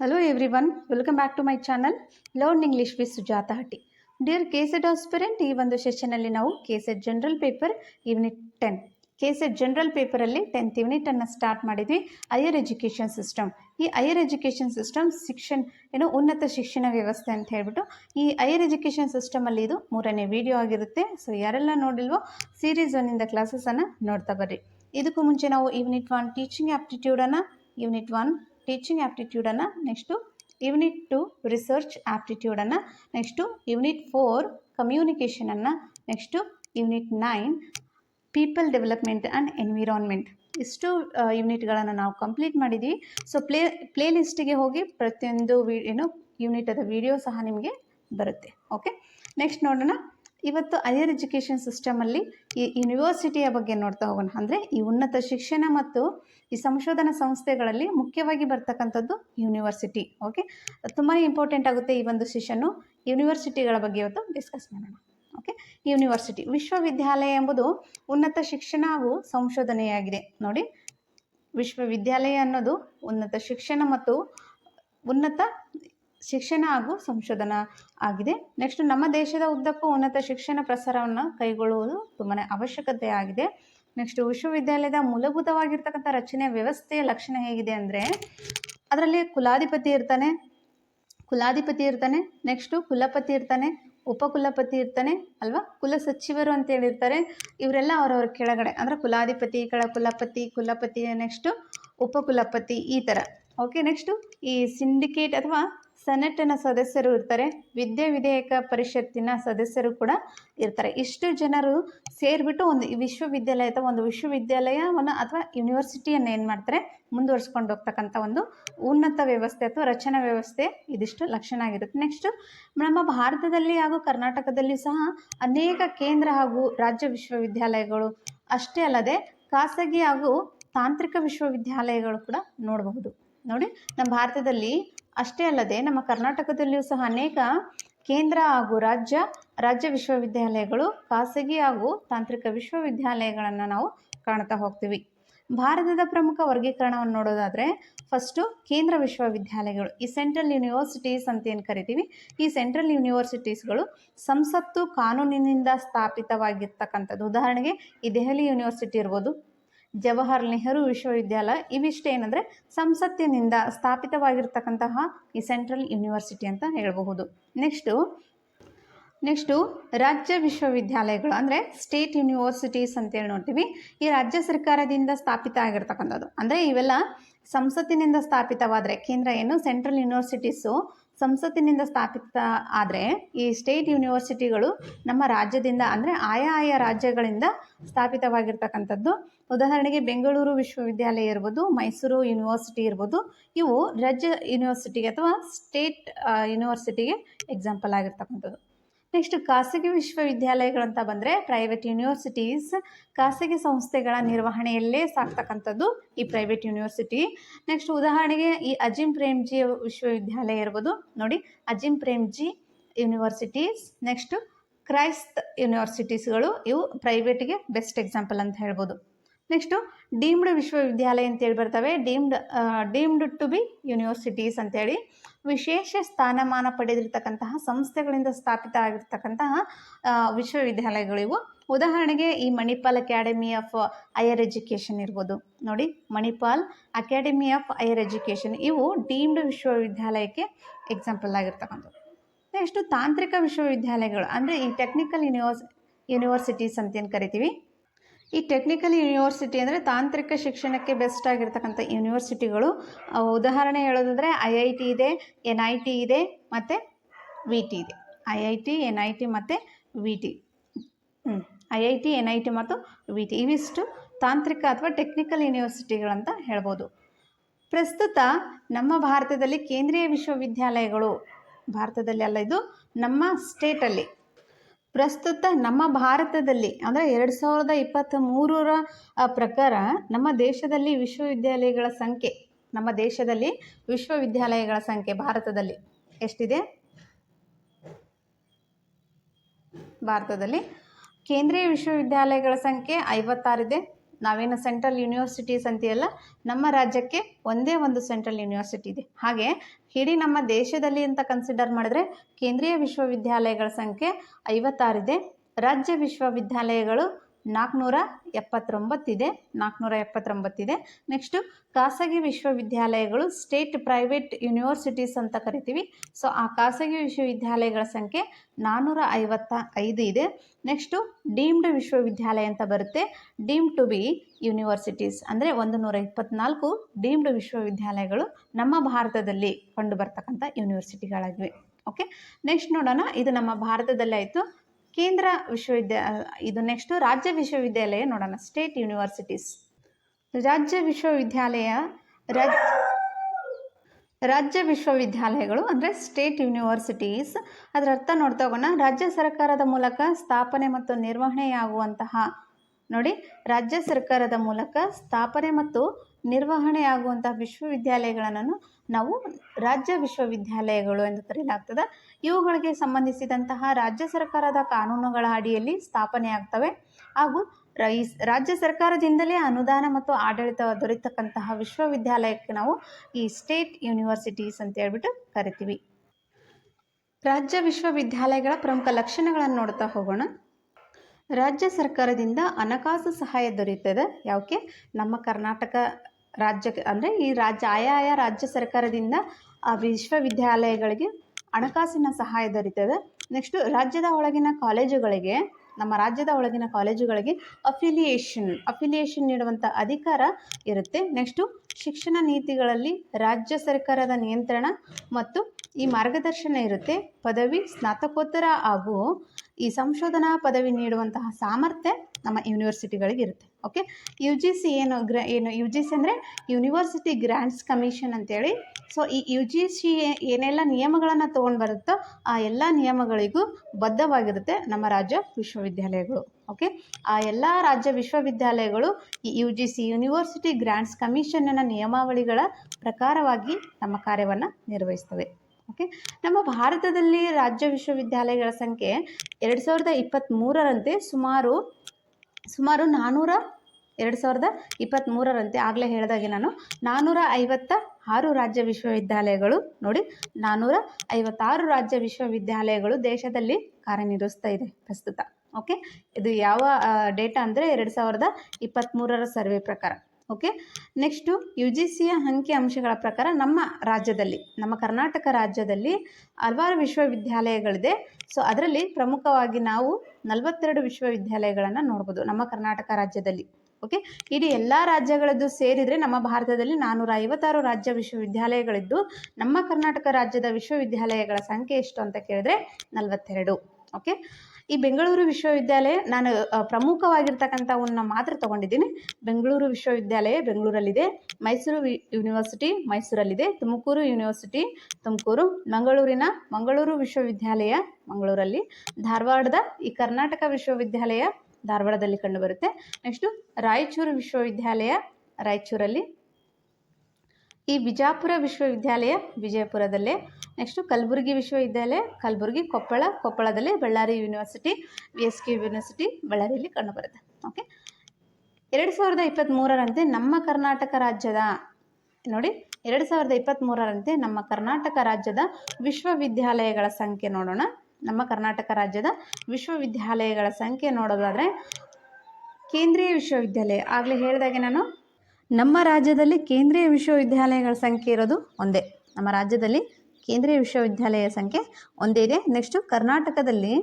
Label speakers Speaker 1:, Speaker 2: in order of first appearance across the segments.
Speaker 1: Hello everyone, welcome back to my channel Learn English with Sujata. Dear K SET aspirant ಈ ಒಂದು ಸೆಷನಲ್ಲಿ ನಾವು SET general paper unit ten K SET general ಪೇಪರಲ್ಲಿ tenth ಯೂನಿಟನ್ನು start ಮಾಡಿದ್ವಿ. Higher education system ಈ higher education system ಶಿಕ್ಷಣ ಏನೋ ಉನ್ನತ ಶಿಕ್ಷಣ ವ್ಯವಸ್ಥೆ ಅಂತ ಹೇಳ್ಬಿಟ್ಟು ಈ ಹೈಯರ್ ಎಜುಕೇಷನ್ ಸಿಸ್ಟಮಲ್ಲಿ ಇದು ಮೂರನೇ ವಿಡಿಯೋ ಆಗಿರುತ್ತೆ. ಸೊ ಯಾರೆಲ್ಲ ನೋಡಿಲ್ವೋ ಸೀರೀಸ್ ಒನ್ನಿಂದ ಕ್ಲಾಸಸನ್ನು ನೋಡ್ತಾ ಬರ್ರಿ. ಇದಕ್ಕೂ ಮುಂಚೆ ನಾವು ಯೂನಿಟ್ ಒನ್ ಟೀಚಿಂಗ್ ಆ್ಯಪ್ಟಿಟ್ಯೂಡನ್ನು ಯೂನಿಟ್ ಒನ್ ಟೀಚಿಂಗ್ ಆ್ಯಪ್ಟಿಟ್ಯೂಡನ್ನು ನೆಕ್ಸ್ಟು ಯೂನಿಟ್ ಟು ರಿಸರ್ಚ್ ಆ್ಯಪ್ಟಿಟ್ಯೂಡನ್ನು next unit four ಕಮ್ಯುನಿಕೇಷನನ್ನು next unit nine people development and environment ಇಷ್ಟು ಯೂನಿಟ್ಗಳನ್ನು ನಾವು ಕಂಪ್ಲೀಟ್ ಮಾಡಿದ್ವಿ. ಸೊ ಪ್ಲೇ ಪ್ಲೇ ಲಿಸ್ಟಿಗೆ ಹೋಗಿ ಪ್ರತಿಯೊಂದು ವಿ, ಏನು ಯೂನಿಟದ ವಿಡಿಯೋ ಸಹ ನಿಮಗೆ ಬರುತ್ತೆ. ಓಕೆ ನೆಕ್ಸ್ಟ್ ನೋಡೋಣ. ಇವತ್ತು ಹೈಯರ್ ಎಜುಕೇಷನ್ ಸಿಸ್ಟಮಲ್ಲಿ ಈ ಯೂನಿವರ್ಸಿಟಿಯ ಬಗ್ಗೆ ನೋಡ್ತಾ ಹೋಗೋಣ. ಅಂದರೆ ಈ ಉನ್ನತ ಶಿಕ್ಷಣ ಮತ್ತು ಈ ಸಂಶೋಧನಾ ಸಂಸ್ಥೆಗಳಲ್ಲಿ ಮುಖ್ಯವಾಗಿ ಬರ್ತಕ್ಕಂಥದ್ದು ಯೂನಿವರ್ಸಿಟಿ ಓಕೆ ತುಂಬಾ ಇಂಪಾರ್ಟೆಂಟ್ ಆಗುತ್ತೆ ಈ ಒಂದು ಸೆಷನ್ನು ಯೂನಿವರ್ಸಿಟಿಗಳ ಬಗ್ಗೆ ಇವತ್ತು ಡಿಸ್ಕಸ್ ಮಾಡೋಣ ಓಕೆ ಯೂನಿವರ್ಸಿಟಿ ವಿಶ್ವವಿದ್ಯಾಲಯ ಎಂಬುದು ಉನ್ನತ ಶಿಕ್ಷಣ ಹಾಗೂ ಸಂಶೋಧನೆಯಾಗಿದೆ. ನೋಡಿ, ವಿಶ್ವವಿದ್ಯಾಲಯ ಅನ್ನೋದು ಉನ್ನತ ಶಿಕ್ಷಣ ಮತ್ತು ಉನ್ನತ ಶಿಕ್ಷಣ ಹಾಗೂ ಸಂಶೋಧನಾ ಆಗಿದೆ. ನೆಕ್ಸ್ಟ್ ನಮ್ಮ ದೇಶದ ಉದ್ದಕ್ಕೂ ಉನ್ನತ ಶಿಕ್ಷಣ ಪ್ರಸಾರವನ್ನು ಕೈಗೊಳ್ಳುವುದು ತುಂಬಾ ಅವಶ್ಯಕತೆ ಆಗಿದೆ. ನೆಕ್ಸ್ಟ್ ವಿಶ್ವವಿದ್ಯಾಲಯದ ಮೂಲಭೂತವಾಗಿರ್ತಕ್ಕಂಥ ರಚನೆ ವ್ಯವಸ್ಥೆಯ ಲಕ್ಷಣ ಹೇಗಿದೆ ಅಂದರೆ, ಅದರಲ್ಲಿ ಕುಲಾಧಿಪತಿ ಇರ್ತಾನೆ ಕುಲಾಧಿಪತಿ ಇರ್ತಾನೆ ನೆಕ್ಸ್ಟು ಕುಲಪತಿ ಇರ್ತಾನೆ, ಉಪಕುಲಪತಿ ಇರ್ತಾನೆ, ಅಲ್ವಾ? ಕುಲ ಸಚಿವರು ಅಂತ ಹೇಳಿರ್ತಾರೆ. ಇವರೆಲ್ಲ ಅವರವ್ರ ಕೆಳಗಡೆ, ಅಂದರೆ ಕುಲಾಧಿಪತಿ ಕೆಳ ಕುಲಪತಿ ಕುಲಪತಿ ನೆಕ್ಸ್ಟು ಉಪಕುಲಪತಿ ಈ ಥರ ಓಕೆ ನೆಕ್ಸ್ಟು ಈ ಸಿಂಡಿಕೇಟ್ ಅಥವಾ ಸೆನೆಟ್ನ ಸದಸ್ಯರು ಇರ್ತಾರೆ, ವಿದ್ಯೆ ವಿಧೇಯಕ ಪರಿಷತ್ತಿನ ಸದಸ್ಯರು ಕೂಡ ಇರ್ತಾರೆ. ಇಷ್ಟು ಜನರು ಸೇರಿಬಿಟ್ಟು ಒಂದು ವಿಶ್ವವಿದ್ಯಾಲಯ ಅಥವಾ ಒಂದು ವಿಶ್ವವಿದ್ಯಾಲಯವನ್ನು ಅಥವಾ ಯೂನಿವರ್ಸಿಟಿಯನ್ನು ಏನು ಮಾಡ್ತಾರೆ, ಮುಂದುವರ್ಸ್ಕೊಂಡು ಹೋಗ್ತಕ್ಕಂಥ ಒಂದು ಉನ್ನತ ವ್ಯವಸ್ಥೆ ಅಥವಾ ರಚನಾ ವ್ಯವಸ್ಥೆ ಇದಿಷ್ಟು ಲಕ್ಷಣ ಆಗಿರುತ್ತೆ. ನೆಕ್ಸ್ಟು ನಮ್ಮ ಭಾರತದಲ್ಲಿ ಹಾಗೂ ಕರ್ನಾಟಕದಲ್ಲಿ ಸಹ ಅನೇಕ ಕೇಂದ್ರ ಹಾಗೂ ರಾಜ್ಯ ವಿಶ್ವವಿದ್ಯಾಲಯಗಳು, ಅಷ್ಟೇ ಅಲ್ಲದೆ ಖಾಸಗಿ ಹಾಗೂ ತಾಂತ್ರಿಕ ವಿಶ್ವವಿದ್ಯಾಲಯಗಳು ಕೂಡ ನೋಡಬಹುದು. ನೋಡಿ, ನಮ್ಮ ಭಾರತದಲ್ಲಿ ಅಷ್ಟೇ ಅಲ್ಲದೆ ನಮ್ಮ ಕರ್ನಾಟಕದಲ್ಲಿಯೂ ಸಹ ಅನೇಕ ಕೇಂದ್ರ ಹಾಗೂ ರಾಜ್ಯ ರಾಜ್ಯ ವಿಶ್ವವಿದ್ಯಾಲಯಗಳು, ಖಾಸಗಿ ಹಾಗೂ ತಾಂತ್ರಿಕ ವಿಶ್ವವಿದ್ಯಾಲಯಗಳನ್ನು ನಾವು ಕಾಣ್ತಾ ಹೋಗ್ತೀವಿ. ಭಾರತದ ಪ್ರಮುಖ ವರ್ಗೀಕರಣವನ್ನು ನೋಡೋದಾದರೆ ಫಸ್ಟು ಕೇಂದ್ರ ವಿಶ್ವವಿದ್ಯಾಲಯಗಳು. ಈ ಸೆಂಟ್ರಲ್ ಯೂನಿವರ್ಸಿಟೀಸ್ ಅಂತ ಏನು ಕರಿತೀವಿ. ಈ ಸೆಂಟ್ರಲ್ ಯೂನಿವರ್ಸಿಟೀಸ್ಗಳು ಸಂಸತ್ತು ಕಾನೂನಿನಿಂದ ಸ್ಥಾಪಿತವಾಗಿರ್ತಕ್ಕಂಥದ್ದು. ಉದಾಹರಣೆಗೆ ಈ ದೆಹಲಿ ಯೂನಿವರ್ಸಿಟಿ ಇರ್ಬೋದು ಜವಾಹರ್ ನೆಹರು ವಿಶ್ವವಿದ್ಯಾಲಯ. ಇವಿಷ್ಟು ಏನಂದರೆ ಸಂಸತ್ತಿನಿಂದ ಸ್ಥಾಪಿತವಾಗಿರ್ತಕ್ಕಂತಹ ಈ ಸೆಂಟ್ರಲ್ ಯೂನಿವರ್ಸಿಟಿ ಅಂತ ಹೇಳಬಹುದು. ನೆಕ್ಸ್ಟು ನೆಕ್ಸ್ಟು ರಾಜ್ಯ ವಿಶ್ವವಿದ್ಯಾಲಯಗಳು ಅಂದರೆ ಸ್ಟೇಟ್ ಯೂನಿವರ್ಸಿಟೀಸ್ ಅಂತೇಳಿ ನೋಡ್ತೀವಿ. ಈ ರಾಜ್ಯ ಸರ್ಕಾರದಿಂದ ಸ್ಥಾಪಿತ ಆಗಿರ್ತಕ್ಕಂಥದ್ದು. ಅಂದರೆ ಇವೆಲ್ಲ ಸಂಸತ್ತಿನಿಂದ ಸ್ಥಾಪಿತವಾದರೆ ಕೇಂದ್ರ ಏನು? ಸೆಂಟ್ರಲ್ ಯೂನಿವರ್ಸಿಟೀಸು ಸಂಸತ್ತಿನಿಂದ ಸ್ಥಾಪಿತ ಆದರೆ ಈ ಸ್ಟೇಟ್ ಯೂನಿವರ್ಸಿಟಿಗಳು ನಮ್ಮ ರಾಜ್ಯದಿಂದ ಅಂದರೆ ಆಯಾ ಆಯಾ ರಾಜ್ಯಗಳಿಂದ ಸ್ಥಾಪಿತವಾಗಿರ್ತಕ್ಕಂಥದ್ದು. ಉದಾಹರಣೆಗೆ ಬೆಂಗಳೂರು ವಿಶ್ವವಿದ್ಯಾಲಯ ಇರ್ಬೋದು, ಮೈಸೂರು ಯೂನಿವರ್ಸಿಟಿ ಇರ್ಬೋದು, ಇವು ರಾಜ್ಯ ಯೂನಿವರ್ಸಿಟಿಗೆ ಅಥವಾ ಸ್ಟೇಟ್ ಯೂನಿವರ್ಸಿಟಿಗೆ ಎಕ್ಸಾಂಪಲ್ ಆಗಿರ್ತಕ್ಕಂಥದ್ದು. ನೆಕ್ಸ್ಟ್ ಖಾಸಗಿ ವಿಶ್ವವಿದ್ಯಾಲಯಗಳಂತ ಬಂದರೆ ಪ್ರೈವೇಟ್ ಯೂನಿವರ್ಸಿಟೀಸ್ ಖಾಸಗಿ ಸಂಸ್ಥೆಗಳ ನಿರ್ವಹಣೆಯಲ್ಲೇ ಸಾಕ್ತಕ್ಕಂಥದ್ದು ಈ ಪ್ರೈವೇಟ್ ಯೂನಿವರ್ಸಿಟಿ ನೆಕ್ಸ್ಟ್ ಉದಾಹರಣೆಗೆ ಈ ಅಜಿಂ ಪ್ರೇಮ್ಜಿ ವಿಶ್ವವಿದ್ಯಾಲಯ ಇರ್ಬೋದು. ನೋಡಿ Azim Premji universities next Christ ಯೂನಿವರ್ಸಿಟೀಸ್ಗಳು ಇವು ಪ್ರೈವೇಟಿಗೆ ಬೆಸ್ಟ್ ಎಕ್ಸಾಂಪಲ್ ಅಂತ ಹೇಳ್ಬೋದು. ನೆಕ್ಸ್ಟು ಡೀಮ್ಡ್ ವಿಶ್ವವಿದ್ಯಾಲಯ ಅಂತೇಳಿ ಬರ್ತವೆ. Deemed deemed to be universities ಅಂತೇಳಿ. ವಿಶೇಷ ಸ್ಥಾನಮಾನ ಪಡೆದಿರ್ತಕ್ಕಂತಹ ಸಂಸ್ಥೆಗಳಿಂದ ಸ್ಥಾಪಿತ ಆಗಿರ್ತಕ್ಕಂತಹ ವಿಶ್ವವಿದ್ಯಾಲಯಗಳಿವು ಉದಾಹರಣೆಗೆ ಈ Manipal academy of higher education ಇರ್ಬೋದು. ನೋಡಿ, Manipal academy of higher education ಇವು ಡೀಮ್ಡ್ ವಿಶ್ವವಿದ್ಯಾಲಯಕ್ಕೆ ಎಕ್ಸಾಂಪಲ್ ಆಗಿರ್ತಕ್ಕಂಥದ್ದು. ನೆಕ್ಸ್ಟು ತಾಂತ್ರಿಕ ವಿಶ್ವವಿದ್ಯಾಲಯಗಳು, ಅಂದರೆ ಈ ಟೆಕ್ನಿಕಲ್ ಯೂನಿವರ್ಸ್, ಯೂನಿವರ್ಸಿಟೀಸ್ ಅಂತೇನು ಕರಿತೀವಿ. ಈ ಟೆಕ್ನಿಕಲ್ ಯೂನಿವರ್ಸಿಟಿ ಅಂದರೆ ತಾಂತ್ರಿಕ ಶಿಕ್ಷಣಕ್ಕೆ ಬೆಸ್ಟ್ ಆಗಿರ್ತಕ್ಕಂಥ ಯೂನಿವರ್ಸಿಟಿಗಳು ಉದಾಹರಣೆ ಹೇಳೋದಂದರೆ ಐ ಐ ಟಿ ಇದೆ ಎನ್ ಐ ಟಿ ಇದೆ, ಮತ್ತು ವಿ ಟಿ ಇದೆ. I I T N I T ಮತ್ತು V T I I T N I T ಮತ್ತು ವಿ ಟಿ ಇವಿಷ್ಟು ತಾಂತ್ರಿಕ ಅಥವಾ ಟೆಕ್ನಿಕಲ್ ಯೂನಿವರ್ಸಿಟಿಗಳಂತ ಹೇಳ್ಬೋದು. ಪ್ರಸ್ತುತ ನಮ್ಮ ಭಾರತದಲ್ಲಿ ಕೇಂದ್ರೀಯ ವಿಶ್ವವಿದ್ಯಾಲಯಗಳು, ಭಾರತದಲ್ಲಿ ಅಲ್ಲ ಇದು ನಮ್ಮ ಸ್ಟೇಟಲ್ಲಿ ಪ್ರಸ್ತುತ ನಮ್ಮ ಭಾರತದಲ್ಲಿ ಅಂದರೆ ಎರಡು ಸಾವಿರದ ಇಪ್ಪತ್ತ ಮೂರರ ಪ್ರಕಾರ ನಮ್ಮ ದೇಶದಲ್ಲಿ ವಿಶ್ವವಿದ್ಯಾಲಯಗಳ ಸಂಖ್ಯೆ, ನಮ್ಮ ದೇಶದಲ್ಲಿ ವಿಶ್ವವಿದ್ಯಾಲಯಗಳ ಸಂಖ್ಯೆ ಭಾರತದಲ್ಲಿ ಎಷ್ಟಿದೆ? ಭಾರತದಲ್ಲಿ ಕೇಂದ್ರೀಯ ವಿಶ್ವವಿದ್ಯಾಲಯಗಳ ಸಂಖ್ಯೆ ಐವತ್ತಾರಿದೆ ನಾವೇನು ಸೆಂಟ್ರಲ್ ಯೂನಿವರ್ಸಿಟೀಸ್ ಅಂತೀಯಲ್ಲ, ನಮ್ಮ ರಾಜ್ಯಕ್ಕೆ ಒಂದೇ ಒಂದು ಸೆಂಟ್ರಲ್ ಯೂನಿವರ್ಸಿಟಿ ಇದೆ. ಹಾಗೆ ಇಡೀ ನಮ್ಮ ದೇಶದಲ್ಲಿ ಅಂತ ಕನ್ಸಿಡರ್ ಮಾಡಿದ್ರೆ ಕೇಂದ್ರೀಯ ವಿಶ್ವವಿದ್ಯಾಲಯಗಳ ಸಂಖ್ಯೆ ಐವತ್ತಾರಿದೆ. ರಾಜ್ಯ ವಿಶ್ವವಿದ್ಯಾಲಯಗಳು ನಾಲ್ಕುನೂರ ಎಪ್ಪತ್ತೊಂಬತ್ತಿದೆ ನಾಲ್ಕುನೂರ ಎಪ್ಪತ್ತೊಂಬತ್ತಿದೆ ನೆಕ್ಸ್ಟು ಖಾಸಗಿ ವಿಶ್ವವಿದ್ಯಾಲಯಗಳು ಸ್ಟೇಟ್ ಪ್ರೈವೇಟ್ ಯೂನಿವರ್ಸಿಟೀಸ್ ಅಂತ ಕರಿತೀವಿ. ಸೊ ಆ ಖಾಸಗಿ ವಿಶ್ವವಿದ್ಯಾಲಯಗಳ ಸಂಖ್ಯೆ ನಾನ್ನೂರ ಐವತ್ತ ಐದು ಇದೆ. ನೆಕ್ಸ್ಟು ಡೀಮ್ಡ್ ವಿಶ್ವವಿದ್ಯಾಲಯ ಅಂತ ಬರುತ್ತೆ. ಡೀಮ್ ಟು ಬಿ ಯೂನಿವರ್ಸಿಟೀಸ್ ಅಂದರೆ ಒಂದು ನೂರ ಇಪ್ಪತ್ನಾಲ್ಕು ಡೀಮ್ಡ್ ವಿಶ್ವವಿದ್ಯಾಲಯಗಳು ನಮ್ಮ ಭಾರತದಲ್ಲಿ ಕಂಡು ಬರ್ತಕ್ಕಂಥ ಯೂನಿವರ್ಸಿಟಿಗಳಾಗಿವೆ ಓಕೆ ನೆಕ್ಸ್ಟ್ ನೋಡೋಣ, ಇದು ನಮ್ಮ ಭಾರತದಲ್ಲೇ ಆಯಿತು. ಕೇಂದ್ರ ವಿಶ್ವವಿದ್ಯಾಲಯ ಇದು ನೆಕ್ಸ್ಟು ರಾಜ್ಯ ವಿಶ್ವವಿದ್ಯಾಲಯ ನೋಡೋಣ ಸ್ಟೇಟ್ ಯೂನಿವರ್ಸಿಟೀಸ್ ರಾಜ್ಯ ವಿಶ್ವವಿದ್ಯಾಲಯ, ರಾಜ್, ರಾಜ್ಯ ವಿಶ್ವವಿದ್ಯಾಲಯಗಳು ಅಂದರೆ ಸ್ಟೇಟ್ ಯೂನಿವರ್ಸಿಟೀಸ್ ಅದರ ಅರ್ಥ ನೋಡ್ತಾ ಹೋಗೋಣ. ರಾಜ್ಯ ಸರ್ಕಾರದ ಮೂಲಕ ಸ್ಥಾಪನೆ ಮತ್ತು ನಿರ್ವಹಣೆಯಾಗುವಂತಹ, ನೋಡಿ, ರಾಜ್ಯ ಸರ್ಕಾರದ ಮೂಲಕ ಸ್ಥಾಪನೆ ಮತ್ತು ನಿರ್ವಹಣೆಯಾಗುವಂತಹ ವಿಶ್ವವಿದ್ಯಾಲಯಗಳನ್ನು ನಾವು ರಾಜ್ಯ ವಿಶ್ವವಿದ್ಯಾಲಯಗಳು ಎಂದು ಕರೆಯಲಾಗ್ತದೆ. ಇವುಗಳಿಗೆ ಸಂಬಂಧಿಸಿದಂತಹ ರಾಜ್ಯ ಸರ್ಕಾರದ ಕಾನೂನುಗಳ ಅಡಿಯಲ್ಲಿ ಸ್ಥಾಪನೆಯಾಗ್ತವೆ. ಹಾಗೂ ಈ ರಾಜ್ಯ ಸರ್ಕಾರದಿಂದಲೇ ಅನುದಾನ ಮತ್ತು ಆಡಳಿತ ದೊರೆತಕ್ಕಂತಹ ವಿಶ್ವವಿದ್ಯಾಲಯಕ್ಕೆ ನಾವು ಈ ಸ್ಟೇಟ್ ಯೂನಿವರ್ಸಿಟೀಸ್ ಅಂತ ಹೇಳ್ಬಿಟ್ಟು ಕರಿತೀವಿ. ರಾಜ್ಯ ವಿಶ್ವವಿದ್ಯಾಲಯಗಳ ಪ್ರಮುಖ ಲಕ್ಷಣಗಳನ್ನು ನೋಡ್ತಾ ಹೋಗೋಣ. ರಾಜ್ಯ ಸರ್ಕಾರದಿಂದ ಹಣಕಾಸು ಸಹಾಯ ದೊರೆಯುತ್ತದೆ. ಯಾಕೆ ನಮ್ಮ ಕರ್ನಾಟಕ ರಾಜ್ಯಕ್ಕೆ ಅಂದರೆ ಈ ರಾಜ್ಯ, ಆಯಾ ಆಯಾ ರಾಜ್ಯ ಸರ್ಕಾರದಿಂದ ಆ ವಿಶ್ವವಿದ್ಯಾಲಯಗಳಿಗೆ ಹಣಕಾಸಿನ ಸಹಾಯ ದೊರೀತದೆ ನೆಕ್ಸ್ಟು ರಾಜ್ಯದ ಒಳಗಿನ ಕಾಲೇಜುಗಳಿಗೆ, ನಮ್ಮ ರಾಜ್ಯದ ಒಳಗಿನ ಕಾಲೇಜುಗಳಿಗೆ ಅಫಿಲಿಯೇಷನ್ ಅಫಿಲಿಯೇಷನ್ ನೀಡುವಂಥ ಅಧಿಕಾರ ಇರುತ್ತೆ. ನೆಕ್ಸ್ಟು ಶಿಕ್ಷಣ ನೀತಿಗಳಲ್ಲಿ ರಾಜ್ಯ ಸರ್ಕಾರದ ನಿಯಂತ್ರಣ ಮತ್ತು ಈ ಮಾರ್ಗದರ್ಶನ ಇರುತ್ತೆ. ಪದವಿ, ಸ್ನಾತಕೋತ್ತರ ಹಾಗೂ ಈ ಸಂಶೋಧನಾ ಪದವಿ ನೀಡುವಂತಹ ಸಾಮರ್ಥ್ಯ ನಮ್ಮ ಯೂನಿವರ್ಸಿಟಿಗಳಿಗೆ ಇರುತ್ತೆ. ಓಕೆ ಯು ಜಿ ಸಿ ಏನು ಗ್ರ, ಏನು ಯು ಜಿ ಸಿ ಅಂದರೆ ಯೂನಿವರ್ಸಿಟಿ ಗ್ರ್ಯಾಂಟ್ಸ್ ಕಮಿಷನ್ ಅಂತೇಳಿ. ಸೊ ಈ ಯು ಜಿ ಸಿ ಏನೆಲ್ಲ ನಿಯಮಗಳನ್ನು ತೊಗೊಂಡು ಬರುತ್ತೋ ಆ ಎಲ್ಲ ನಿಯಮಗಳಿಗೂ ಬದ್ಧವಾಗಿರುತ್ತೆ ನಮ್ಮ ರಾಜ್ಯ ವಿಶ್ವವಿದ್ಯಾಲಯಗಳು. ಓಕೆ ಆ ಎಲ್ಲ ರಾಜ್ಯ ವಿಶ್ವವಿದ್ಯಾಲಯಗಳು ಈ U G C university grants ಕಮಿಷನ್ನ ನಿಯಮಾವಳಿಗಳ ಪ್ರಕಾರವಾಗಿ ನಮ್ಮ ಕಾರ್ಯವನ್ನು ನಿರ್ವಹಿಸ್ತವೆ. ಓಕೆ ನಮ್ಮ ಭಾರತದಲ್ಲಿ ರಾಜ್ಯ ವಿಶ್ವವಿದ್ಯಾಲಯಗಳ ಸಂಖ್ಯೆ ಎರಡು ಸಾವಿರದ ಇಪ್ಪತ್ತ್ಮೂರರಂತೆ ಸುಮಾರು ಸುಮಾರು ನಾನ್ನೂರ ಎರಡು ಸಾವಿರದ ಇಪ್ಪತ್ತ್ಮೂರರಂತೆ ಆಗಲೇ ಹೇಳಿದಾಗೆ ನಾನು ನಾನ್ನೂರ ಐವತ್ತ ಆರು ರಾಜ್ಯ ವಿಶ್ವವಿದ್ಯಾಲಯಗಳು ನೋಡಿ ನಾನ್ನೂರ ಐವತ್ತಾರು ರಾಜ್ಯ ವಿಶ್ವವಿದ್ಯಾಲಯಗಳು ದೇಶದಲ್ಲಿ ಕಾರ್ಯನಿರ್ವಹಿಸ್ತಾ ಇದೆ ಪ್ರಸ್ತುತ. ಓಕೆ ಇದು ಯಾವ ಡೇಟಾ ಅಂದರೆ ಎರಡು ಸಾವಿರದ ಇಪ್ಪತ್ತ್ಮೂರರ ಸರ್ವೆ ಪ್ರಕಾರ. ಓಕೆ ನೆಕ್ಸ್ಟು ಯು ಜಿ ಸಿಯ ಅಂಕಿ ಅಂಶಗಳ ಪ್ರಕಾರ ನಮ್ಮ ರಾಜ್ಯದಲ್ಲಿ, ನಮ್ಮ ಕರ್ನಾಟಕ ರಾಜ್ಯದಲ್ಲಿ ಹಲವಾರು ವಿಶ್ವವಿದ್ಯಾಲಯಗಳಿದೆ. ಸೊ ಅದರಲ್ಲಿ ಪ್ರಮುಖವಾಗಿ ನಾವು ನಲವತ್ತೆರಡು ವಿಶ್ವವಿದ್ಯಾಲಯಗಳನ್ನು ನೋಡ್ಬೋದು, ನಮ್ಮ ಕರ್ನಾಟಕ ರಾಜ್ಯದಲ್ಲಿ. ಓಕೆ ಇಡೀ ಎಲ್ಲ ರಾಜ್ಯಗಳದ್ದು ಸೇರಿದರೆ ನಮ್ಮ ಭಾರತದಲ್ಲಿ ನಾನ್ನೂರ ಐವತ್ತಾರು ರಾಜ್ಯ ವಿಶ್ವವಿದ್ಯಾಲಯಗಳಿದ್ದು, ನಮ್ಮ ಕರ್ನಾಟಕ ರಾಜ್ಯದ ವಿಶ್ವವಿದ್ಯಾಲಯಗಳ ಸಂಖ್ಯೆ ಎಷ್ಟು ಅಂತ ಕೇಳಿದ್ರೆ ನಲವತ್ತೆರಡು. ಓಕೆ ಈ ಬೆಂಗಳೂರು ವಿಶ್ವವಿದ್ಯಾಲಯ ನಾನು ಪ್ರಮುಖವಾಗಿರ್ತಕ್ಕಂಥ ಒಂದು ಮಾತ್ರ ತಗೊಂಡಿದ್ದೀನಿ. ಬೆಂಗಳೂರು ವಿಶ್ವವಿದ್ಯಾಲಯ ಬೆಂಗಳೂರಲ್ಲಿದೆ. ಮೈಸೂರು ಯೂನಿವರ್ಸಿಟಿ ಮೈಸೂರಲ್ಲಿದೆ. ತುಮಕೂರು ಯೂನಿವರ್ಸಿಟಿ ತುಮಕೂರು, ಮಂಗಳೂರಿನ ಮಂಗಳೂರು ವಿಶ್ವವಿದ್ಯಾಲಯ ಮಂಗಳೂರಲ್ಲಿ, ಧಾರವಾಡದ ಈ ಕರ್ನಾಟಕ ವಿಶ್ವವಿದ್ಯಾಲಯ ಧಾರವಾಡದಲ್ಲಿ ಕಂಡುಬರುತ್ತೆ. ನೆಕ್ಸ್ಟು ರಾಯಚೂರು ವಿಶ್ವವಿದ್ಯಾಲಯ ರಾಯಚೂರಲ್ಲಿ ಈ ಬಿಜಾಪುರ ವಿಶ್ವವಿದ್ಯಾಲಯ ವಿಜಯಪುರದಲ್ಲೇ, ನೆಕ್ಸ್ಟು ಕಲಬುರಗಿ ವಿಶ್ವವಿದ್ಯಾಲಯ, ಕಲಬುರಗಿ ಕೊಪ್ಪಳ, ಕೊಪ್ಪಳದಲ್ಲಿ Ballari university, V S K university ಬಳ್ಳಾರಿಯಲ್ಲಿ ಕಂಡುಬರುತ್ತೆ. ಓಕೆ ಎರಡು ಸಾವಿರದ ಇಪ್ಪತ್ತ್ಮೂರರಂತೆ ನಮ್ಮ ಕರ್ನಾಟಕ ರಾಜ್ಯದ, ನೋಡಿ, ಎರಡು ಸಾವಿರದ ಇಪ್ಪತ್ತ್ಮೂರರಂತೆ ನಮ್ಮ ಕರ್ನಾಟಕ ರಾಜ್ಯದ ವಿಶ್ವವಿದ್ಯಾಲಯಗಳ ಸಂಖ್ಯೆ ನೋಡೋಣ. ನಮ್ಮ ಕರ್ನಾಟಕ ರಾಜ್ಯದ ವಿಶ್ವವಿದ್ಯಾಲಯಗಳ ಸಂಖ್ಯೆ ನೋಡೋದಾದರೆ ಕೇಂದ್ರೀಯ ವಿಶ್ವವಿದ್ಯಾಲಯ. ಆಗಲೇ ಹೇಳಿದಾಗೆ ನಾನು ನಮ್ಮ ರಾಜ್ಯದಲ್ಲಿ ಕೇಂದ್ರೀಯ ವಿಶ್ವವಿದ್ಯಾಲಯಗಳ ಸಂಖ್ಯೆ ಇರೋದು ಒಂದೇ. ನಮ್ಮ ರಾಜ್ಯದಲ್ಲಿ ಕೇಂದ್ರೀಯ ವಿಶ್ವವಿದ್ಯಾಲಯ ಸಂಖ್ಯೆ ಒಂದೇ ಇದೆ. ನೆಕ್ಸ್ಟು ಕರ್ನಾಟಕದಲ್ಲಿ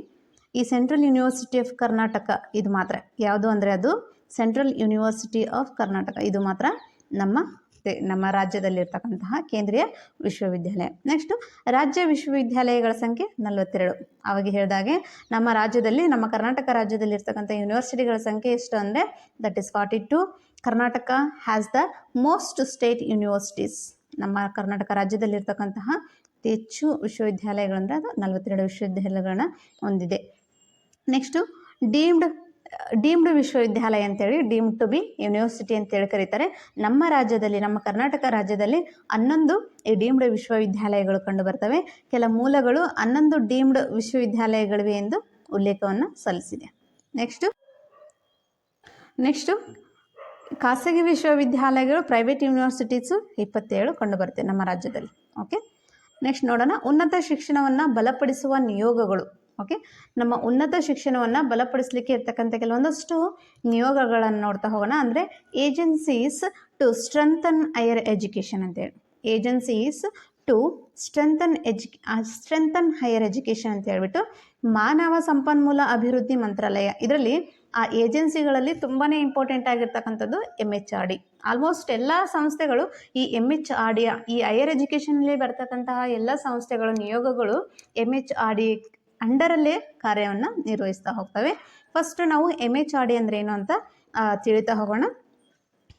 Speaker 1: ಈ ಸೆಂಟ್ರಲ್ ಯೂನಿವರ್ಸಿಟಿ ಆಫ್ ಕರ್ನಾಟಕ ಇದು ಮಾತ್ರ. ಯಾವುದು ಅಂದರೆ ಅದು ಸೆಂಟ್ರಲ್ ಯೂನಿವರ್ಸಿಟಿ ಆಫ್ ಕರ್ನಾಟಕ ಇದು ಮಾತ್ರ ನಮ್ಮ ದೇ- ನಮ್ಮ ರಾಜ್ಯದಲ್ಲಿರ್ತಕ್ಕಂತಹ ಕೇಂದ್ರೀಯ ವಿಶ್ವವಿದ್ಯಾಲಯ. ನೆಕ್ಸ್ಟು ರಾಜ್ಯ ವಿಶ್ವವಿದ್ಯಾಲಯಗಳ ಸಂಖ್ಯೆ ನಲವತ್ತೆರಡು. ಅವಾಗ ಹೇಳಿದಾಗೆ ನಮ್ಮ ರಾಜ್ಯದಲ್ಲಿ, ನಮ್ಮ ಕರ್ನಾಟಕ ರಾಜ್ಯದಲ್ಲಿ ಇರ್ತಕ್ಕಂಥ ಯೂನಿವರ್ಸಿಟಿಗಳ ಸಂಖ್ಯೆ ಎಷ್ಟು ಅಂದರೆ that is forty two Karnataka has the most state universities ನಮ್ಮ ಕರ್ನಾಟಕ ರಾಜ್ಯದಲ್ಲಿರ್ತಕ್ಕಂತಹ ಅತಿ ಹೆಚ್ಚು ವಿಶ್ವವಿದ್ಯಾಲಯಗಳಂದರೆ ಅದು ನಲವತ್ತೆರಡು ವಿಶ್ವವಿದ್ಯಾಲಯಗಳನ್ನ ಹೊಂದಿದೆ. ನೆಕ್ಸ್ಟು ಡೀಮ್ಡ್ ಡೀಮ್ಡ್ ವಿಶ್ವವಿದ್ಯಾಲಯ ಅಂತೇಳಿ, ಡೀಮ್ಡ್ ಟು ಬಿ ಯೂನಿವರ್ಸಿಟಿ ಅಂತೇಳಿ ಕರೀತಾರೆ. ನಮ್ಮ ರಾಜ್ಯದಲ್ಲಿ, ನಮ್ಮ ಕರ್ನಾಟಕ ರಾಜ್ಯದಲ್ಲಿ ಹನ್ನೊಂದು ಈ ಡೀಮ್ಡ್ ವಿಶ್ವವಿದ್ಯಾಲಯಗಳು ಕಂಡು ಬರ್ತವೆ. ಕೆಲ ಮೂಲಗಳು ಹನ್ನೊಂದು ಡೀಮ್ಡ್ ವಿಶ್ವವಿದ್ಯಾಲಯಗಳಿವೆ ಎಂದು ಉಲ್ಲೇಖವನ್ನು ಸಲ್ಲಿಸಿದೆ. ನೆಕ್ಸ್ಟು ನೆಕ್ಸ್ಟು ಖಾಸಗಿ ವಿಶ್ವವಿದ್ಯಾಲಯಗಳು ಪ್ರೈವೇಟ್ ಯೂನಿವರ್ಸಿಟೀಸು ಇಪ್ಪತ್ತೇಳು ಕಂಡುಬರುತ್ತೆ ನಮ್ಮ ರಾಜ್ಯದಲ್ಲಿ. ಓಕೆ ನೆಕ್ಸ್ಟ್ ನೋಡೋಣ. ಉನ್ನತ ಶಿಕ್ಷಣವನ್ನು ಬಲಪಡಿಸುವ ನಿಯೋಗಗಳು. ಓಕೆ ನಮ್ಮ ಉನ್ನತ ಶಿಕ್ಷಣವನ್ನು ಬಲಪಡಿಸಲಿಕ್ಕೆ ಇರ್ತಕ್ಕಂಥ ಕೆಲವೊಂದಷ್ಟು ನಿಯೋಗಗಳನ್ನು ನೋಡ್ತಾ ಹೋಗೋಣ. ಅಂದರೆ agencies to strengthen higher education ಅಂತೇಳಿ agencies to strengthen edu strengthen higher education ಅಂತ ಹೇಳ್ಬಿಟ್ಟು ಮಾನವ ಸಂಪನ್ಮೂಲ ಅಭಿವೃದ್ಧಿ ಮಂತ್ರಾಲಯ. ಇದರಲ್ಲಿ ಆ ಏಜೆನ್ಸಿಗಳಲ್ಲಿ ತುಂಬಾ ಇಂಪಾರ್ಟೆಂಟ್ ಆಗಿರ್ತಕ್ಕಂಥದ್ದು M H R D almost ಎಲ್ಲ ಸಂಸ್ಥೆಗಳು ಈ ಎಂ ಎಚ್ ಆರ್ ಡಿ ಈ ಹೈಯರ್ ಎಜುಕೇಷನಲ್ಲಿ ಬರ್ತಕ್ಕಂತಹ ಎಲ್ಲ ಸಂಸ್ಥೆಗಳ ನಿಯೋಗಗಳು ಎಂ ಎಚ್ ಆರ್ ಡಿ ಅಂಡರಲ್ಲೇ ಕಾರ್ಯವನ್ನು ನಿರ್ವಹಿಸ್ತಾ ಹೋಗ್ತವೆ. ಫಸ್ಟ್ ನಾವು ಎಂ ಎಚ್ ಆರ್ ಡಿ ಅಂದರೆ ಏನು ಅಂತ ತಿಳಿತಾ ಹೋಗೋಣ.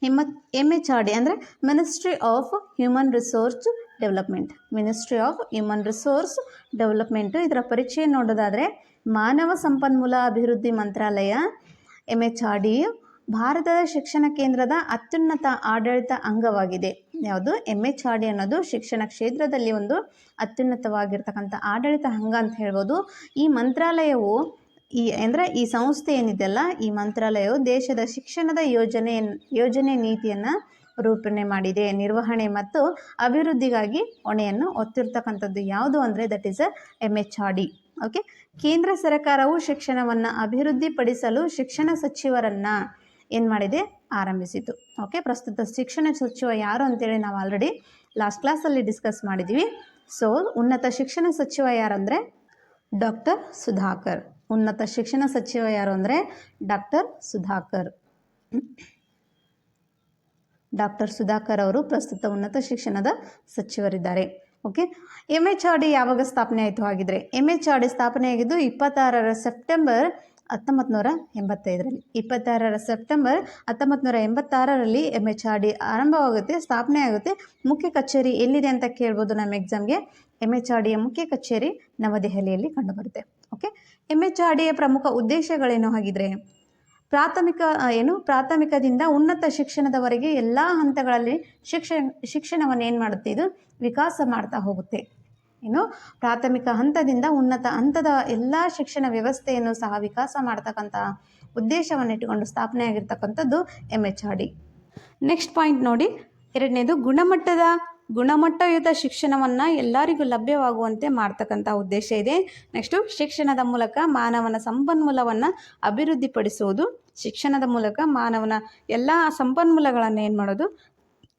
Speaker 1: M M H R D ಅಂದರೆ ministry of human resource development ministry of human resource development ಇದರ ಪರಿಚಯ ನೋಡೋದಾದರೆ ಮಾನವ ಸಂಪನ್ಮೂಲ ಅಭಿವೃದ್ಧಿ ಮಂತ್ರಾಲಯ ಎಂ ಎಚ್ ಆರ್ ಡಿ ಭಾರತದ ಶಿಕ್ಷಣ ಕೇಂದ್ರದ ಅತ್ಯುನ್ನತ ಆಡಳಿತ ಅಂಗವಾಗಿದೆ. ಯಾವುದು? ಎಂ ಎಚ್ ಆರ್ ಡಿ ಅನ್ನೋದು ಶಿಕ್ಷಣ ಕ್ಷೇತ್ರದಲ್ಲಿ ಒಂದು ಅತ್ಯುನ್ನತವಾಗಿರ್ತಕ್ಕಂಥ ಆಡಳಿತ ಹಂಗ ಅಂತ ಹೇಳ್ಬೋದು. ಈ ಮಂತ್ರಾಲಯವು ಈ ಅಂದರೆ ಈ ಸಂಸ್ಥೆ ಏನಿದೆಯಲ್ಲ, ಈ ಮಂತ್ರಾಲಯವು ದೇಶದ ಶಿಕ್ಷಣದ ಯೋಜನೆ ಯೋಜನೆ ನೀತಿಯನ್ನು ರೂಪಣೆ ಮಾಡಿದೆ, ನಿರ್ವಹಣೆ ಮತ್ತು ಅಭಿವೃದ್ಧಿಗಾಗಿ ಹೊಣೆಯನ್ನು ಹೊತ್ತಿರ್ತಕ್ಕಂಥದ್ದು ಯಾವುದು ಅಂದರೆ that is uh M H R D okay ಕೇಂದ್ರ ಸರ್ಕಾರವು ಶಿಕ್ಷಣವನ್ನು ಅಭಿವೃದ್ಧಿಪಡಿಸಲು ಶಿಕ್ಷಣ ಸಚಿವರನ್ನು ಏನು ಮಾಡಿದೆ? ಆರಂಭಿಸಿತು. ಓಕೆ ಪ್ರಸ್ತುತ ಶಿಕ್ಷಣ ಸಚಿವ ಯಾರು ಅಂತೇಳಿ ನಾವು ಆಲ್ರೆಡಿ ಲಾಸ್ಟ್ ಕ್ಲಾಸಲ್ಲಿ ಡಿಸ್ಕಸ್ ಮಾಡಿದ್ದೀವಿ ಸೊ ಉನ್ನತ ಶಿಕ್ಷಣ ಸಚಿವ ಯಾರಂದರೆ ಡಾಕ್ಟರ್ ಸುಧಾಕರ್. ಉನ್ನತ ಶಿಕ್ಷಣ ಸಚಿವ ಯಾರು ಅಂದರೆ ಡಾಕ್ಟರ್ ಸುಧಾಕರ್. ಡಾಕ್ಟರ್ ಸುಧಾಕರ್ ಅವರು ಪ್ರಸ್ತುತ ಉನ್ನತ ಶಿಕ್ಷಣದ ಸಚಿವರಿದ್ದಾರೆ. Okay M H R D ಯಾವಾಗ ಸ್ಥಾಪನೆ ಆಯಿತು ಹಾಗಿದ್ರೆ ಎಂ ಎಚ್ ಆರ್ ಡಿ ಸ್ಥಾಪನೆ ಆಗಿದ್ದು ಇಪ್ಪತ್ತಾರರ ಸೆಪ್ಟೆಂಬರ್ ಹತ್ತೊಂಬತ್ತು ನೂರ ಎಂಬತ್ತೈದರಲ್ಲಿ. ಇಪ್ಪತ್ತಾರರ ಸೆಪ್ಟೆಂಬರ್ ಹತ್ತೊಂಬತ್ತು ನೂರ ಎಂಬತ್ತಾರರಲ್ಲಿ ಎಂ ಎಚ್ ಆರ್ ಡಿ ಆರಂಭವಾಗುತ್ತೆ, ಸ್ಥಾಪನೆ ಆಗುತ್ತೆ. ಮುಖ್ಯ ಕಚೇರಿ ಎಲ್ಲಿದೆ ಅಂತ ಕೇಳ್ಬೋದು ನಮ್ಮ ಎಕ್ಸಾಮ್ಗೆ ಎಂ ಎಚ್ ಆರ್ ಡಿಯ ಮುಖ್ಯ ಕಚೇರಿ ನವದೆಹಲಿಯಲ್ಲಿ ಕಂಡುಬರುತ್ತೆ. ಓಕೆ ಎಂ ಎಚ್ ಆರ್ ಡಿಯ ಪ್ರಮುಖ ಉದ್ದೇಶಗಳೇನು ಹಾಗಿದ್ರೆ, ಪ್ರಾಥಮಿಕ ಏನು, ಪ್ರಾಥಮಿಕದಿಂದ ಉನ್ನತ ಶಿಕ್ಷಣದವರೆಗೆ ಎಲ್ಲ ಹಂತಗಳಲ್ಲಿ ಶಿಕ್ಷಣ ಶಿಕ್ಷಣವನ್ನು ಏನು ಮಾಡುತ್ತೆ ಇದು? ವಿಕಾಸ ಮಾಡ್ತಾ ಹೋಗುತ್ತೆ. ಏನು ಪ್ರಾಥಮಿಕ ಹಂತದಿಂದ ಉನ್ನತ ಹಂತದ ಎಲ್ಲ ಶಿಕ್ಷಣ ವ್ಯವಸ್ಥೆಯನ್ನು ಸಹ ವಿಕಾಸ ಮಾಡ್ತಕ್ಕಂಥ ಉದ್ದೇಶವನ್ನು ಇಟ್ಟುಕೊಂಡು ಸ್ಥಾಪನೆ ಆಗಿರ್ತಕ್ಕಂಥದ್ದು M H R D next point ನೋಡಿ. ಎರಡನೇದು ಗುಣಮಟ್ಟದ ಗುಣಮಟ್ಟಯುತ ಶಿಕ್ಷಣವನ್ನು ಎಲ್ಲರಿಗೂ ಲಭ್ಯವಾಗುವಂತೆ ಮಾಡ್ತಕ್ಕಂಥ ಉದ್ದೇಶ ಇದೆ. ನೆಕ್ಸ್ಟು ಶಿಕ್ಷಣದ ಮೂಲಕ ಮಾನವನ ಸಂಪನ್ಮೂಲವನ್ನು ಅಭಿವೃದ್ಧಿಪಡಿಸುವುದು. ಶಿಕ್ಷಣದ ಮೂಲಕ ಮಾನವನ ಎಲ್ಲ ಸಂಪನ್ಮೂಲಗಳನ್ನು ಏನು ಮಾಡೋದು?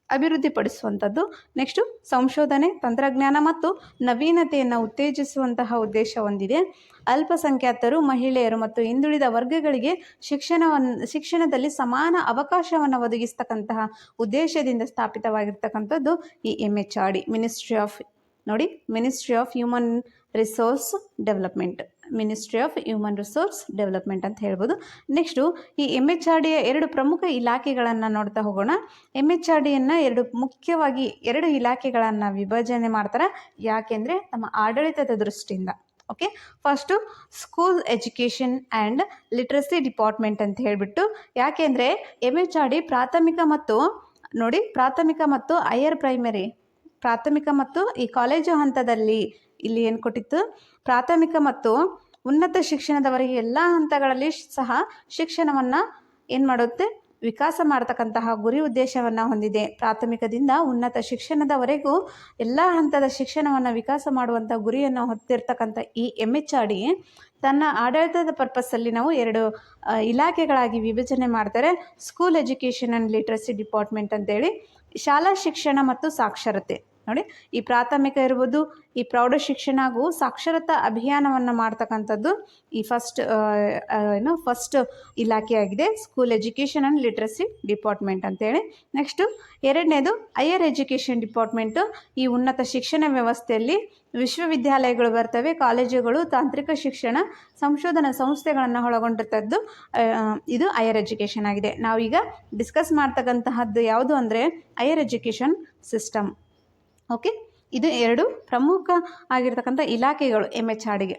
Speaker 1: ಅಭಿವೃದ್ಧಿಪಡಿಸುವಂಥದ್ದು. ನೆಕ್ಸ್ಟು ಸಂಶೋಧನೆ, ತಂತ್ರಜ್ಞಾನ ಮತ್ತು ನವೀನತೆಯನ್ನು ಉತ್ತೇಜಿಸುವಂತಹ ಉದ್ದೇಶ ಹೊಂದಿದೆ. ಅಲ್ಪಸಂಖ್ಯಾತರು, ಮಹಿಳೆಯರು ಮತ್ತು ಹಿಂದುಳಿದ ವರ್ಗಗಳಿಗೆ ಶಿಕ್ಷಣವನ್ನು ಶಿಕ್ಷಣದಲ್ಲಿ ಸಮಾನ ಅವಕಾಶವನ್ನು ಒದಗಿಸ್ತಕ್ಕಂತಹ ಉದ್ದೇಶದಿಂದ ಸ್ಥಾಪಿತವಾಗಿರ್ತಕ್ಕಂಥದ್ದು ಈ M H R D ministry of ನೋಡಿ ministry of human resource development ministry of human resource development ಅಂತ ಹೇಳ್ಬೋದು. ನೆಕ್ಸ್ಟು ಈ ಎಂ ಎಚ್ ಆರ್ ಡಿಯ ಎರಡು ಪ್ರಮುಖ ಇಲಾಖೆಗಳನ್ನು ನೋಡ್ತಾ ಹೋಗೋಣ. ಎಂ ಎಚ್ ಆರ್ ಡಿಯನ್ನು ಎರಡು ಮುಖ್ಯವಾಗಿ ಎರಡು ಇಲಾಖೆಗಳನ್ನು ವಿಭಜನೆ ಮಾಡ್ತಾರೆ? ಯಾಕೆಂದರೆ ನಮ್ಮ ಆಡಳಿತದ ದೃಷ್ಟಿಯಿಂದ. Okay first school education and literacy department ಅಂತ ಹೇಳಿಬಿಟ್ಟು, ಯಾಕೆಂದರೆ ಎಂ ಎಚ್ ಆರ್ ಡಿ ಪ್ರಾಥಮಿಕ ಮತ್ತು, ನೋಡಿ, ಪ್ರಾಥಮಿಕ ಮತ್ತು ಹೈಯರ್ ಪ್ರೈಮರಿ ಪ್ರಾಥಮಿಕ ಮತ್ತು ಈ ಕಾಲೇಜು ಹಂತದಲ್ಲಿ ಇಲ್ಲಿ ಏನು ಕೊಟ್ಟಿತ್ತು? ಪ್ರಾಥಮಿಕ ಮತ್ತು ಉನ್ನತ ಶಿಕ್ಷಣದವರೆಗೆ ಎಲ್ಲ ಹಂತಗಳಲ್ಲಿ ಸಹ ಶಿಕ್ಷಣವನ್ನು ಏನು ಮಾಡುತ್ತೆ? ವಿಕಾಸ ಮಾಡತಕ್ಕಂತಹ ಗುರಿ ಉದ್ದೇಶವನ್ನು ಹೊಂದಿದೆ. ಪ್ರಾಥಮಿಕದಿಂದ ಉನ್ನತ ಶಿಕ್ಷಣದವರೆಗೂ ಎಲ್ಲ ಹಂತದ ಶಿಕ್ಷಣವನ್ನು ವಿಕಾಸ ಮಾಡುವಂಥ ಗುರಿಯನ್ನು ಹೊತ್ತಿರ್ತಕ್ಕಂಥ ಈ ಎಂ ಎಚ್ ಆರ್ ಡಿ ತನ್ನ ಆಡಳಿತದ ಪರ್ಪಸ್ಸಲ್ಲಿ ನಾವು ಎರಡು ಇಲಾಖೆಗಳಾಗಿ ವಿಭಜನೆ ಮಾಡ್ತಾರೆ. School education and literacy department ಅಂತೇಳಿ. ಶಾಲಾ ಶಿಕ್ಷಣ ಮತ್ತು ಸಾಕ್ಷರತೆ. ನೋಡಿ, ಈ ಪ್ರಾಥಮಿಕ ಇರ್ಬೋದು, ಈ ಪ್ರೌಢ ಶಿಕ್ಷಣ ಹಾಗೂ ಸಾಕ್ಷರತಾ ಅಭಿಯಾನವನ್ನು ಮಾಡ್ತಕ್ಕಂಥದ್ದು ಈ ಫಸ್ಟ್ ಏನು first ಇಲಾಖೆಯಾಗಿದೆ. School education and literacy department ಅಂತೇಳಿ. ನೆಕ್ಸ್ಟು ಎರಡನೇದು ಹೈಯರ್ ಎಜುಕೇಷನ್ ಡಿಪಾರ್ಟ್ಮೆಂಟು ಈ ಉನ್ನತ ಶಿಕ್ಷಣ ವ್ಯವಸ್ಥೆಯಲ್ಲಿ ವಿಶ್ವವಿದ್ಯಾಲಯಗಳು ಬರ್ತವೆ, ಕಾಲೇಜುಗಳು, ತಾಂತ್ರಿಕ ಶಿಕ್ಷಣ, ಸಂಶೋಧನಾ ಸಂಸ್ಥೆಗಳನ್ನು ಒಳಗೊಂಡಿರ್ತದ್ದು ಇದು ಹೈಯರ್ ಎಜುಕೇಷನ್ ಆಗಿದೆ. ನಾವೀಗ ಡಿಸ್ಕಸ್ ಮಾಡ್ತಕ್ಕಂತಹದ್ದು ಯಾವುದು ಅಂದರೆ ಹೈಯರ್ ಎಜುಕೇಷನ್ ಸಿಸ್ಟಮ್ ಓಕೆ ಇದು ಎರಡು ಪ್ರಮುಖ ಆಗಿರ್ತಕ್ಕಂಥ ಇಲಾಖೆಗಳು ಎಂ ಎಚ್ ಆರ್ ಡಿಗೆ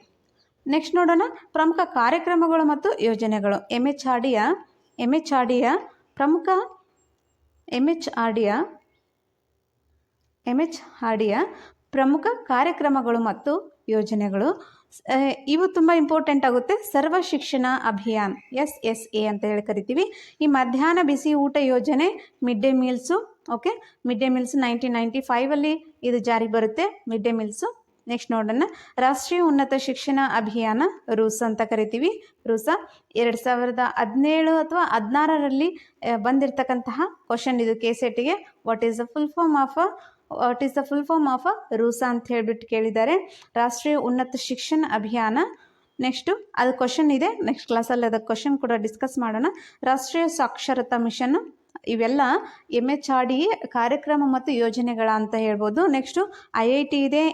Speaker 1: ನೆಕ್ಸ್ಟ್ ನೋಡೋಣ ಪ್ರಮುಖ ಕಾರ್ಯಕ್ರಮಗಳು ಮತ್ತು ಯೋಜನೆಗಳು. ಎಂ ಎಚ್ ಆರ್ ಡಿಯ ಎಂ ಎಚ್ ಆರ್ ಡಿಯ ಪ್ರಮುಖ ಎಂ ಎಚ್ ಆರ್ ಡಿಯ ಎಂ ಎಚ್ ಆರ್ ಡಿಯ ಪ್ರಮುಖ ಕಾರ್ಯಕ್ರಮಗಳು ಮತ್ತು ಯೋಜನೆಗಳು. ಇವು ತುಂಬ ಇಂಪಾರ್ಟೆಂಟ್ ಆಗುತ್ತೆ. ಸರ್ವ ಶಿಕ್ಷಣ ಅಭಿಯಾನ್, ಎಸ್ ಎಸ್ ಎ ಅಂತ ಹೇಳಿ ಕರಿತೀವಿ. ಈ ಮಧ್ಯಾಹ್ನ ಬಿಸಿ ಊಟ ಯೋಜನೆ mid day meals okay mid day meals nineteen ninety ಫೈವಲ್ಲಿ ಇದು ಜಾರಿಗೆ ಬರುತ್ತೆ. ಮಿಡ್ ಡೇ ಮೀಲ್ಸು ನೆಕ್ಸ್ಟ್ ನೋಡೋಣ. ರಾಷ್ಟ್ರೀಯ ಉನ್ನತ ಶಿಕ್ಷಣ ಅಭಿಯಾನ, ರೂಸ್ ಅಂತ ಕರಿತೀವಿ. ರೂಸ ಎರಡು ಸಾವಿರದ ಹದಿನೇಳು ಅಥವಾ ಹದಿನಾರರಲ್ಲಿ ಬಂದಿರತಕ್ಕಂತಹ ಕ್ವಶನ್ ಇದು K ಸೆಟ್ಟಿಗೆ what is the full form of what is the full form of RUSA ಅಂತ ಹೇಳ್ಬಿಟ್ಟು ಕೇಳಿದ್ದಾರೆ. ರಾಷ್ಟ್ರೀಯ ಉನ್ನತ ಶಿಕ್ಷಣ ಅಭಿಯಾನ. ನೆಕ್ಸ್ಟು ಅದು ಕ್ವಶನ್ ಇದೆ. ನೆಕ್ಸ್ಟ್ ಕ್ಲಾಸಲ್ಲಿ ಅದಕ್ಕೆ ಕ್ವಶನ್ ಕೂಡ ಡಿಸ್ಕಸ್ ಮಾಡೋಣ. ರಾಷ್ಟ್ರೀಯ ಸಾಕ್ಷರತಾ ಮಿಷನ್ ಇವೆಲ್ಲ ಎಂ ಎಚ್ ಆರ್ ಡಿ ಕಾರ್ಯಕ್ರಮ ಮತ್ತು ಯೋಜನೆಗಳ ಅಂತ ಹೇಳ್ಬೋದು. ನೆಕ್ಸ್ಟು ಐ ಐ ಟಿ ಇದೆ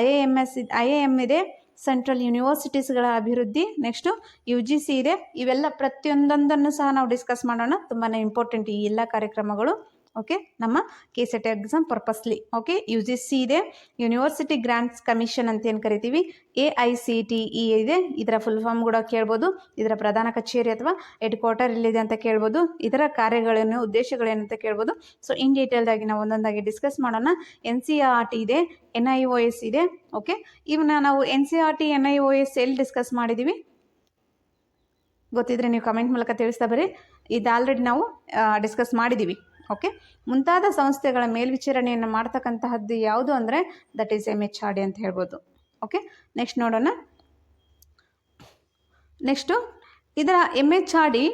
Speaker 1: I I M S I I M ಇದೆ ಸೆಂಟ್ರಲ್ ಯೂನಿವರ್ಸಿಟೀಸ್ಗಳ ಅಭಿವೃದ್ಧಿ. ನೆಕ್ಸ್ಟು ಯು ಜಿ ಸಿ ಇದೆ. ಇವೆಲ್ಲ ಪ್ರತಿಯೊಂದೊಂದನ್ನು ಸಹ ನಾವು ಡಿಸ್ಕಸ್ ಮಾಡೋಣ. ತುಂಬಾ ಇಂಪಾರ್ಟೆಂಟ್ ಈ ಎಲ್ಲ ಕಾರ್ಯಕ್ರಮಗಳು. ಓಕೆ ನಮ್ಮ K SET exam purposely okay U G C ಇದೆ ಯೂನಿವರ್ಸಿಟಿ ಗ್ರಾಂಟ್ಸ್ ಕಮಿಷನ್ ಅಂತ ಏನು ಕರಿತೀವಿ? A I C T E ಇದೆ. ಇದರ ಫುಲ್ ಫಾರ್ಮ್ ಕೂಡ ಕೇಳ್ಬೋದು. ಇದರ ಪ್ರಧಾನ ಕಚೇರಿ ಅಥವಾ ಹೆಡ್ ಕ್ವಾರ್ಟರ್ ಇಲ್ಲಿದೆ ಅಂತ ಕೇಳ್ಬೋದು. ಇದರ ಕಾರ್ಯಗಳೇನು, ಉದ್ದೇಶಗಳೇನು ಅಂತ ಕೇಳ್ಬೋದು. ಸೊ ಇನ್ ಡೀಟೇಲ್ದಾಗಿ ನಾವು ಒಂದೊಂದಾಗಿ ಡಿಸ್ಕಸ್ ಮಾಡೋಣ. ಎನ್ ಸಿ ಆರ್ ಟಿ ಇದೆ ಎನ್ ಐ ಒ ಎಸ್ ಇದೆ. ಓಕೆ ಇವನ್ನ ನಾವು N C R T N I O S ಎಲ್ಲಿ ಡಿಸ್ಕಸ್ ಮಾಡಿದ್ದೀವಿ ಗೊತ್ತಿದ್ರೆ ನೀವು ಕಮೆಂಟ್ ಮೂಲಕ ತಿಳಿಸ್ತಾ ಬರ್ರಿ ಇದು ಆಲ್ರೆಡಿ ನಾವು ಡಿಸ್ಕಸ್ ಮಾಡಿದ್ದೀವಿ ಓಕೆ ಮುಂತಾದ ಸಂಸ್ಥೆಗಳ ಮೇಲ್ವಿಚಾರಣೆಯನ್ನು ಮಾಡ್ತಕ್ಕಂತಹದ್ದು ಯಾವುದು ಅಂದರೆ that is M H R D ಅಂತ ಹೇಳ್ಬೋದು. ಓಕೆ ನೆಕ್ಸ್ಟ್ ನೋಡೋಣ. ನೆಕ್ಸ್ಟು ಇದರ ಎಂ ಎಚ್ ಆರ್ ಡಿ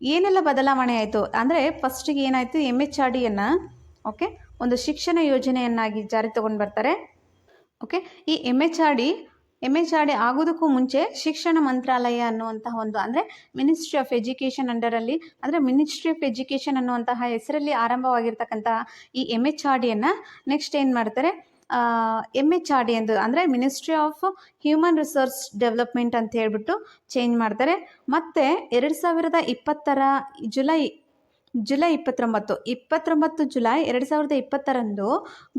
Speaker 1: ಏನೆಲ್ಲ ಬದಲಾವಣೆ ಆಯಿತು? ಅಂದರೆ ಫಸ್ಟಿಗೆ ಏನಾಯಿತು? ಎಂ ಎಚ್ ಆರ್ ಡಿಯನ್ನು ಓಕೆ ಒಂದು ಶಿಕ್ಷಣ ಯೋಜನೆಯನ್ನಾಗಿ ಜಾರಿ ತಗೊಂಡು ಬರ್ತಾರೆ. ಓಕೆ ಈ M H R D M H R D ಆಗೋದಕ್ಕೂ ಮುಂಚೆ ಶಿಕ್ಷಣ ಮಂತ್ರಾಲಯ ಅನ್ನುವಂತಹ ಒಂದು, ಅಂದರೆ ಮಿನಿಸ್ಟ್ರಿ ಆಫ್ ಎಜುಕೇಷನ್ ಅಂಡರಲ್ಲಿ ಅಂದರೆ ಮಿನಿಸ್ಟ್ರಿ ಆಫ್ ಎಜುಕೇಷನ್ ಅನ್ನುವಂತಹ ಹೆಸರಲ್ಲಿ ಆರಂಭವಾಗಿರ್ತಕ್ಕಂತಹ ಈ ಎಂ ಎಚ್ ಆರ್ ಡಿಯನ್ನು ನೆಕ್ಸ್ಟ್ ಏನು ಮಾಡ್ತಾರೆ? ಎಂ ಎಚ್ ಆರ್ ಡಿ ಎಂದು, ಅಂದರೆ ministry of human resource development ಅಂತ ಹೇಳಿಬಿಟ್ಟು ಚೇಂಜ್ ಮಾಡ್ತಾರೆ. ಮತ್ತು ಎರಡು ಸಾವಿರದ ಇಪ್ಪತ್ತರ ಜುಲೈ ಜುಲೈ ಇಪ್ಪತ್ತೊಂಬತ್ತು. ಇಪ್ಪತ್ತೊಂಬತ್ತು ಜುಲೈ ಎರಡು ಸಾವಿರದ ಇಪ್ಪತ್ತರಂದು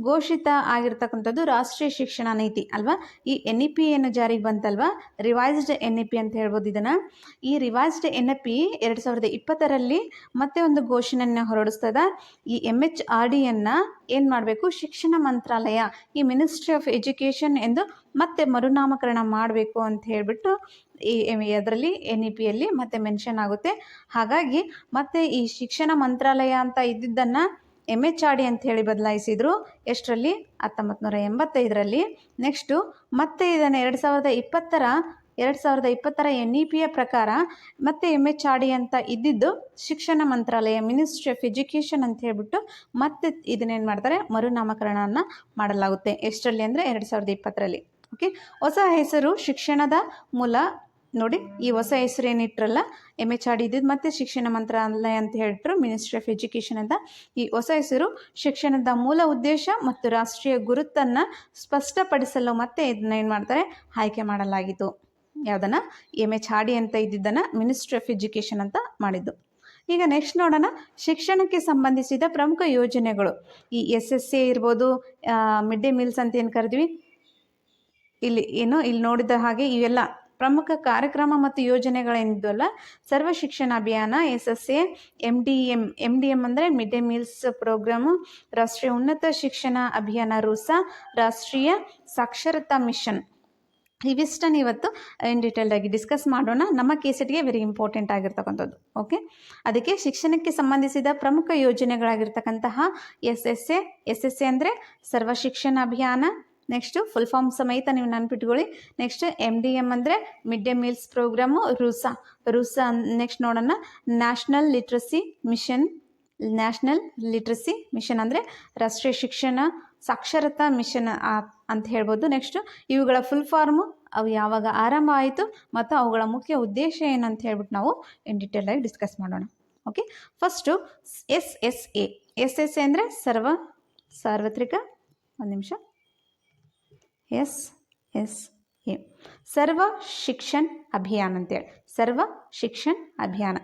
Speaker 1: ಘೋಷಿತ ಆಗಿರ್ತಕ್ಕಂಥದ್ದು ರಾಷ್ಟ್ರೀಯ ಶಿಕ್ಷಣ ನೀತಿ, ಅಲ್ವಾ? ಈ ಎನ್ ಇ ಪಿ ಏನು ಜಾರಿಗೆ ಬಂತಲ್ವಾ? ರಿವೈಸ್ಡ್ ಎನ್ ಇ ಪಿ ಅಂತ ಹೇಳ್ಬೋದು ಇದನ್ನು. ಈ ರಿವೈಸ್ಡ್ ಎನ್ ಇ ಪಿ ಎರಡು ಸಾವಿರದ ಇಪ್ಪತ್ತರಲ್ಲಿ ಮತ್ತೆ ಒಂದು ಘೋಷಣೆಯನ್ನು ಹೊರಡಿಸ್ತದ. ಈ ಎಂ ಎಚ್ ಆರ್ ಡಿಯನ್ನು ಏನು ಮಾಡಬೇಕು? ಶಿಕ್ಷಣ ಮಂತ್ರಾಲಯ, ಈ ಮಿನಿಸ್ಟ್ರಿ ಆಫ್ ಎಜುಕೇಷನ್ ಎಂದು ಮತ್ತೆ ಮರುನಾಮಕರಣ ಮಾಡಬೇಕು ಅಂತ ಹೇಳಿಬಿಟ್ಟು ಈ ಅದರಲ್ಲಿ ಎನ್ ಇ ಪಿಯಲ್ಲಿ ಮತ್ತೆ ಮೆನ್ಷನ್ ಆಗುತ್ತೆ. ಹಾಗಾಗಿ ಮತ್ತೆ ಈ ಶಿಕ್ಷಣ ಮಂತ್ರಾಲಯ ಅಂತ ಇದ್ದಿದ್ದನ್ನು ಎಂ ಎಚ್ ಆರ್ ಡಿ ಅಂತ ಹೇಳಿ ಬದಲಾಯಿಸಿದರು. ಎಷ್ಟರಲ್ಲಿ? ಹತ್ತೊಂಬತ್ತು ನೂರ ಎಂಬತ್ತೈದರಲ್ಲಿ. ನೆಕ್ಸ್ಟು ಮತ್ತೆ ಇದನ್ನು ಎರಡು ಸಾವಿರದ ಇಪ್ಪತ್ತರ, ಎರಡು ಸಾವಿರದ ಇಪ್ಪತ್ತರ ಎನ್ ಇ ಪಿ ಯ ಪ್ರಕಾರ ಮತ್ತೆ ಎಂ ಎಚ್ ಆರ್ ಡಿ ಅಂತ ಇದ್ದಿದ್ದು ಶಿಕ್ಷಣ ಮಂತ್ರಾಲಯ ಮಿನಿಸ್ಟ್ರಿ ಆಫ್ ಎಜುಕೇಷನ್ ಅಂತ ಹೇಳ್ಬಿಟ್ಟು ಮತ್ತೆ ಇದನ್ನೇನು ಮಾಡ್ತಾರೆ? ಮರುನಾಮಕರಣವನ್ನು ಮಾಡಲಾಗುತ್ತೆ. ಎಷ್ಟರಲ್ಲಿ ಅಂದರೆ ಎರಡು ಸಾವಿರದ ಇಪ್ಪತ್ತರಲ್ಲಿ. ಓಕೆ ಹೊಸ ಹೆಸರು ಶಿಕ್ಷಣದ ಮೂಲ ನೋಡಿ, ಈ ಹೊಸ ಹೆಸರು ಏನಿಟ್ರಲ್ಲ ಎಂ ಎಚ್ ಆರ್ ಡಿ ಇದ್ದಿದ್ದು ಮತ್ತು ಶಿಕ್ಷಣ ಮಂತ್ರಾಲಯ ಅಂತ ಹೇಳಿಟ್ರು ಮಿನಿಸ್ಟ್ರಿ ಆಫ್ ಎಜುಕೇಷನ್ ಅಂತ. ಈ ಹೊಸ ಹೆಸರು ಶಿಕ್ಷಣದ ಮೂಲ ಉದ್ದೇಶ ಮತ್ತು ರಾಷ್ಟ್ರೀಯ ಗುರುತನ್ನು ಸ್ಪಷ್ಟಪಡಿಸಲು ಮತ್ತೆ ಇದನ್ನ ಏನು ಮಾಡ್ತಾರೆ? ಆಯ್ಕೆ ಮಾಡಲಾಗಿತ್ತು. ಯಾವುದನ್ನು ಎಂ ಎಚ್ ಆರ್ ಡಿ ಅಂತ ಇದ್ದಿದ್ದನ್ನು ಮಿನಿಸ್ಟ್ರಿ ಆಫ್ ಎಜುಕೇಷನ್ ಅಂತ ಮಾಡಿದ್ದು. ಈಗ ನೆಕ್ಸ್ಟ್ ನೋಡೋಣ, ಶಿಕ್ಷಣಕ್ಕೆ ಸಂಬಂಧಿಸಿದ ಪ್ರಮುಖ ಯೋಜನೆಗಳು. ಈ ಎಸ್ ಎಸ್ ಎ ಇರ್ಬೋದು ಮಿಡ್ ಡೇ ಮೀಲ್ಸ್ ಅಂತ ಏನು ಕರೆದ್ವಿ? ಇಲ್ಲಿ, ಏನು, ಇಲ್ಲಿ ನೋಡಿದ ಹಾಗೆ ಇವೆಲ್ಲ ಪ್ರಮುಖ ಕಾರ್ಯಕ್ರಮ ಮತ್ತು ಯೋಜನೆಗಳೇನಿದ್ವಲ್ಲ ಸರ್ವ ಶಿಕ್ಷಣ ಅಭಿಯಾನ S S A M D M M D M ಅಂದರೆ ಮಿಡ್ ಡೇ ಮೀಲ್ಸ್ ಪ್ರೋಗ್ರಾಮು, ರಾಷ್ಟ್ರೀಯ ಉನ್ನತ ಶಿಕ್ಷಣ ಅಭಿಯಾನ ರೂಸಾ, ರಾಷ್ಟ್ರೀಯ ಸಾಕ್ಷರತಾ ಮಿಷನ್. ಇವಿಷ್ಟನ್ನು ಇವತ್ತು ಇನ್ ಡೀಟೇಲ್ಡಾಗಿ ಡಿಸ್ಕಸ್ ಮಾಡೋಣ. ನಮ್ಮ ಕೇಸೆಟ್ಗೆ ವೆರಿ ಇಂಪಾರ್ಟೆಂಟ್ ಆಗಿರ್ತಕ್ಕಂಥದ್ದು. ಓಕೆ ಅದಕ್ಕೆ ಶಿಕ್ಷಣಕ್ಕೆ ಸಂಬಂಧಿಸಿದ ಪ್ರಮುಖ ಯೋಜನೆಗಳಾಗಿರ್ತಕ್ಕಂತಹ S S A S S A ಅಂದರೆ ಸರ್ವ ಶಿಕ್ಷಣ ಅಭಿಯಾನ ನೆಕ್ಸ್ಟು ಫುಲ್ ಫಾರ್ಮ್ ಸಮೇತ ನೀವು ನೆನ್ಪಿಟ್ಕೊಳ್ಳಿ. ನೆಕ್ಸ್ಟ್ ಎಂ ಡಿ ಎಂ ಅಂದರೆ mid day meals programme RUSA. RUSA next ನೋಡೋಣ. National literacy mission national literacy mission ಅಂದರೆ ರಾಷ್ಟ್ರೀಯ ಶಿಕ್ಷಣ ಸಾಕ್ಷರತಾ ಮಿಷನ್ ಅಂತ ಹೇಳ್ಬೋದು. ನೆಕ್ಸ್ಟ್ ಇವುಗಳ ಫುಲ್ ಫಾರ್ಮು ಅವು ಯಾವಾಗ ಆರಂಭ ಆಯಿತು ಮತ್ತು ಅವುಗಳ ಮುಖ್ಯ ಉದ್ದೇಶ ಏನಂತ ಹೇಳ್ಬಿಟ್ಟು ನಾವು ಇನ್ ಆಗಿ ಡಿಸ್ಕಸ್ ಮಾಡೋಣ. Okay first S S A S S A ಅಂದರೆ ಸರ್ವ, ಸಾರ್ವತ್ರಿಕ, ಒಂದು ನಿಮಿಷ. S S A. ಸರ್ವ ಶಿಕ್ಷಣ್ ಅಭಿಯಾನ ಅಂತೇಳಿ. ಸರ್ವ ಶಿಕ್ಷಣ್ ಅಭಿಯಾನ.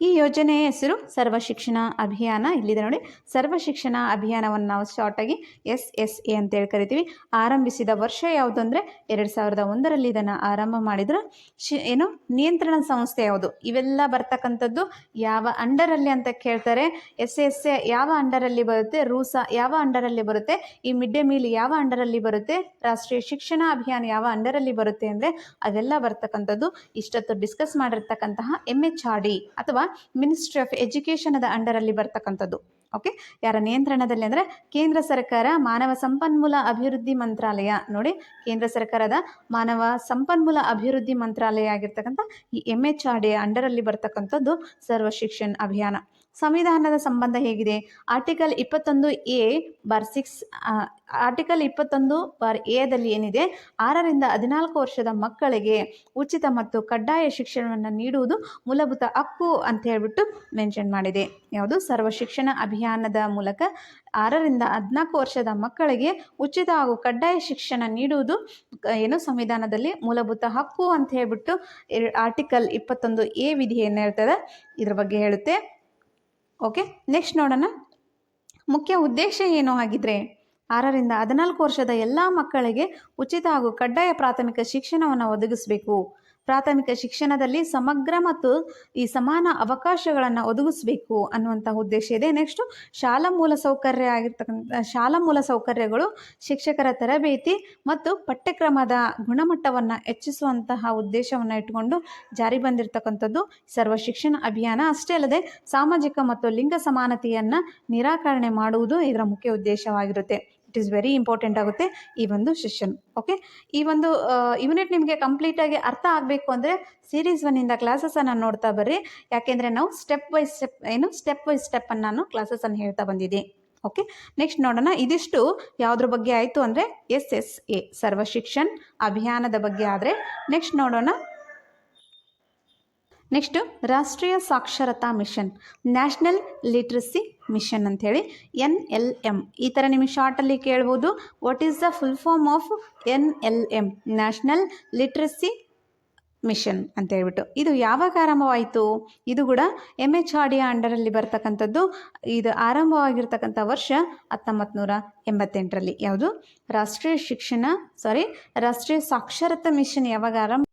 Speaker 1: ಈ ಯೋಜನೆಯ ಹೆಸರು ಸರ್ವ ಶಿಕ್ಷಣ ಅಭಿಯಾನ. ಇಲ್ಲಿದೆ ನೋಡಿ, ಸರ್ವ ಶಿಕ್ಷಣ ಅಭಿಯಾನವನ್ನು ನಾವು ಶಾರ್ಟಾಗಿ ಎಸ್ ಎಸ್ ಎ ಅಂತೇಳಿ ಕರಿತೀವಿ. ಆರಂಭಿಸಿದ ವರ್ಷ ಯಾವುದು ಅಂದರೆ ಎರಡು ಸಾವಿರದ ಒಂದರಲ್ಲಿ ಇದನ್ನು ಆರಂಭ ಮಾಡಿದ್ರು. ಶಿ, ಏನು, ನಿಯಂತ್ರಣ ಸಂಸ್ಥೆ ಯಾವುದು? ಇವೆಲ್ಲ ಬರ್ತಕ್ಕಂಥದ್ದು ಯಾವ ಅಂಡರಲ್ಲಿ ಅಂತ ಕೇಳ್ತಾರೆ. ಎಸ್ ಎಸ್ ಎ ಯಾವ ಅಂಡರಲ್ಲಿ ಬರುತ್ತೆ? ರೂಸ ಯಾವ ಅಂಡರಲ್ಲಿ ಬರುತ್ತೆ? ಈ ಮಿಡ್ ಡೇ ಮೀಲ್ ಯಾವ ಅಂಡರಲ್ಲಿ ಬರುತ್ತೆ? ರಾಷ್ಟ್ರೀಯ ಶಿಕ್ಷಣ ಅಭಿಯಾನ ಯಾವ ಅಂಡರಲ್ಲಿ ಬರುತ್ತೆ ಅಂದರೆ ಅವೆಲ್ಲ ಬರ್ತಕ್ಕಂಥದ್ದು. ಇಷ್ಟೊತ್ತು ಡಿಸ್ಕಸ್ ಮಾಡಿರ್ತಕ್ಕಂತಹ ಎಂ ಎಚ್ ಆರ್ ಡಿ ಅಥವಾ ಮಿನಿಸ್ಟ್ರಿ ಆಫ್ ಎಜುಕೇಷನದ ಅಂಡರಲ್ಲಿ ಬರ್ತಕ್ಕಂಥದ್ದು. ಓಕೆ ಯಾರ ನಿಯಂತ್ರಣದಲ್ಲಿ ಅಂದರೆ ಕೇಂದ್ರ ಸರ್ಕಾರ ಮಾನವ ಸಂಪನ್ಮೂಲ ಅಭಿವೃದ್ಧಿ ಮಂತ್ರಾಲಯ. ನೋಡಿ, ಕೇಂದ್ರ ಸರ್ಕಾರದ ಮಾನವ ಸಂಪನ್ಮೂಲ ಅಭಿವೃದ್ಧಿ ಮಂತ್ರಾಲಯ ಆಗಿರ್ತಕ್ಕಂಥ ಈ ಎಂ ಎಚ್ ಆರ್ ಡಿ ಅಂಡರಲ್ಲಿ ಬರ್ತಕ್ಕಂಥದ್ದು ಸರ್ವ ಶಿಕ್ಷಣ ಅಭಿಯಾನ. ಸಂವಿಧಾನದ ಸಂಬಂಧ ಹೇಗಿದೆ? ಆರ್ಟಿಕಲ್ ಇಪ್ಪತ್ತೊಂದು ಎ ಬಾರ್ ಸಿಕ್ಸ್ ಆರ್ಟಿಕಲ್ ಇಪ್ಪತ್ತೊಂದು ಬಾರ್ ಎದಲ್ಲಿ ಏನಿದೆ? ಆರರಿಂದ ಹದಿನಾಲ್ಕು ವರ್ಷದ ಮಕ್ಕಳಿಗೆ ಉಚಿತ ಮತ್ತು ಕಡ್ಡಾಯ ಶಿಕ್ಷಣವನ್ನು ನೀಡುವುದು ಮೂಲಭೂತ ಹಕ್ಕು ಅಂತ ಹೇಳ್ಬಿಟ್ಟು ಮೆನ್ಷನ್ ಮಾಡಿದೆ. ಯಾವುದು? ಸರ್ವ ಶಿಕ್ಷಣ ಅಭಿಯಾನದ ಮೂಲಕ ಆರರಿಂದ ಹದಿನಾಲ್ಕು ವರ್ಷದ ಮಕ್ಕಳಿಗೆ ಉಚಿತ ಹಾಗೂ ಕಡ್ಡಾಯ ಶಿಕ್ಷಣ ನೀಡುವುದು ಏನು ಸಂವಿಧಾನದಲ್ಲಿ ಮೂಲಭೂತ ಹಕ್ಕು ಅಂತ ಹೇಳ್ಬಿಟ್ಟು ಆರ್ಟಿಕಲ್ ಇಪ್ಪತ್ತೊಂದು ಎ ವಿಧಿ ಏನು ಹೇಳ್ತದೆ. ಇದ್ರ ಬಗ್ಗೆ ಹೇಳುತ್ತೆ. ಓಕೆ ನೆಕ್ಸ್ಟ್ ನೋಡೋಣ. ಮುಖ್ಯ ಉದ್ದೇಶ ಏನು ಆಗಿದ್ರೆ ಆರರಿಂದ ಹದಿನಾಲ್ಕು ವರ್ಷದ ಎಲ್ಲ ಮಕ್ಕಳಿಗೆ ಉಚಿತ ಹಾಗೂ ಕಡ್ಡಾಯ ಪ್ರಾಥಮಿಕ ಶಿಕ್ಷಣವನ್ನು ಒದಗಿಸಬೇಕು. ಪ್ರಾಥಮಿಕ ಶಿಕ್ಷಣದಲ್ಲಿ ಸಮಗ್ರ ಮತ್ತು ಈ ಸಮಾನ ಅವಕಾಶಗಳನ್ನು ಒದಗಿಸಬೇಕು ಅನ್ನುವಂಥ ಉದ್ದೇಶ ಇದೆ. ನೆಕ್ಸ್ಟು ಶಾಲಾ ಮೂಲ ಸೌಕರ್ಯ ಆಗಿರ್ತಕ್ಕಂಥ, ಶಾಲಾ ಮೂಲ ಸೌಕರ್ಯಗಳು ಶಿಕ್ಷಕರ ತರಬೇತಿ ಮತ್ತು ಪಠ್ಯಕ್ರಮದ ಗುಣಮಟ್ಟವನ್ನು ಹೆಚ್ಚಿಸುವಂತಹ ಉದ್ದೇಶವನ್ನು ಇಟ್ಟುಕೊಂಡು ಜಾರಿ ಬಂದಿರತಕ್ಕಂಥದ್ದು ಸರ್ವ ಶಿಕ್ಷಣ ಅಭಿಯಾನ. ಅಷ್ಟೇ ಅಲ್ಲದೆ ಸಾಮಾಜಿಕ ಮತ್ತು ಲಿಂಗ ಸಮಾನತೆಯನ್ನು ನಿರಾಕರಣೆ ಮಾಡುವುದು ಇದರ ಮುಖ್ಯ ಉದ್ದೇಶವಾಗಿರುತ್ತೆ. ಇಟ್ ಈಸ್ ವೆರಿ ಇಂಪಾರ್ಟೆಂಟ್ ಆಗುತ್ತೆ ಈ ಒಂದು ಸೆಷನ್ ಓಕೆ ಈ ಒಂದು ಯೂನಿಟ್ ನಿಮಗೆ ಕಂಪ್ಲೀಟಾಗಿ ಅರ್ಥ ಆಗಬೇಕು ಅಂದರೆ ಸೀರೀಸ್ ಒನ್ನಿಂದ ಕ್ಲಾಸಸನ್ನು ನೋಡ್ತಾ ಬರ್ರಿ. ಯಾಕೆಂದರೆ ನಾವು ಸ್ಟೆಪ್ ಬೈ ಸ್ಟೆಪ್ ಏನು ಸ್ಟೆಪ್ ಬೈ ಸ್ಟೆಪ್ಪನ್ನು ನಾನು ಕ್ಲಾಸಸನ್ನು ಹೇಳ್ತಾ ಬಂದಿದ್ದೆ. ಓಕೆ ನೆಕ್ಸ್ಟ್ ನೋಡೋಣ. ಇದಿಷ್ಟು ಯಾವುದ್ರ ಬಗ್ಗೆ ಆಯಿತು ಅಂದರೆ ಎಸ್ ಎಸ್ ಎ ಸರ್ವ ಶಿಕ್ಷಣ್ ಅಭಿಯಾನದ ಬಗ್ಗೆ ಆದರೆ. ನೆಕ್ಸ್ಟ್ ನೋಡೋಣ. ನೆಕ್ಸ್ಟು ರಾಷ್ಟ್ರೀಯ ಸಾಕ್ಷರತಾ ಮಿಷನ್ ನ್ಯಾಷನಲ್ ಲಿಟ್ರಸಿ ಮಿಷನ್ ಅಂಥೇಳಿ ಎನ್ ಎಲ್ ಎಂ ಈ ಥರ ನಿಮಗೆ ಶಾರ್ಟಲ್ಲಿ ಕೇಳ್ಬೋದು. What is the full form of N L M national literacy mission ಅಂತ ಹೇಳ್ಬಿಟ್ಟು. ಇದು ಯಾವಾಗ ಆರಂಭವಾಯಿತು? ಇದು ಕೂಡ ಎಂ ಎಚ್ ಆರ್ ಡಿ ಅಂಡರಲ್ಲಿ ಬರ್ತಕ್ಕಂಥದ್ದು. ಇದು ಆರಂಭವಾಗಿರ್ತಕ್ಕಂಥ ವರ್ಷ ಹತ್ತೊಂಬತ್ತು ನೂರ ಎಂಬತ್ತೆಂಟರಲ್ಲಿ. ಯಾವುದು? ರಾಷ್ಟ್ರೀಯ ಶಿಕ್ಷಣ ಸಾರಿ ರಾಷ್ಟ್ರೀಯ ಸಾಕ್ಷರತಾ ಮಿಷನ್ ಯಾವಾಗ ಆರಂಭ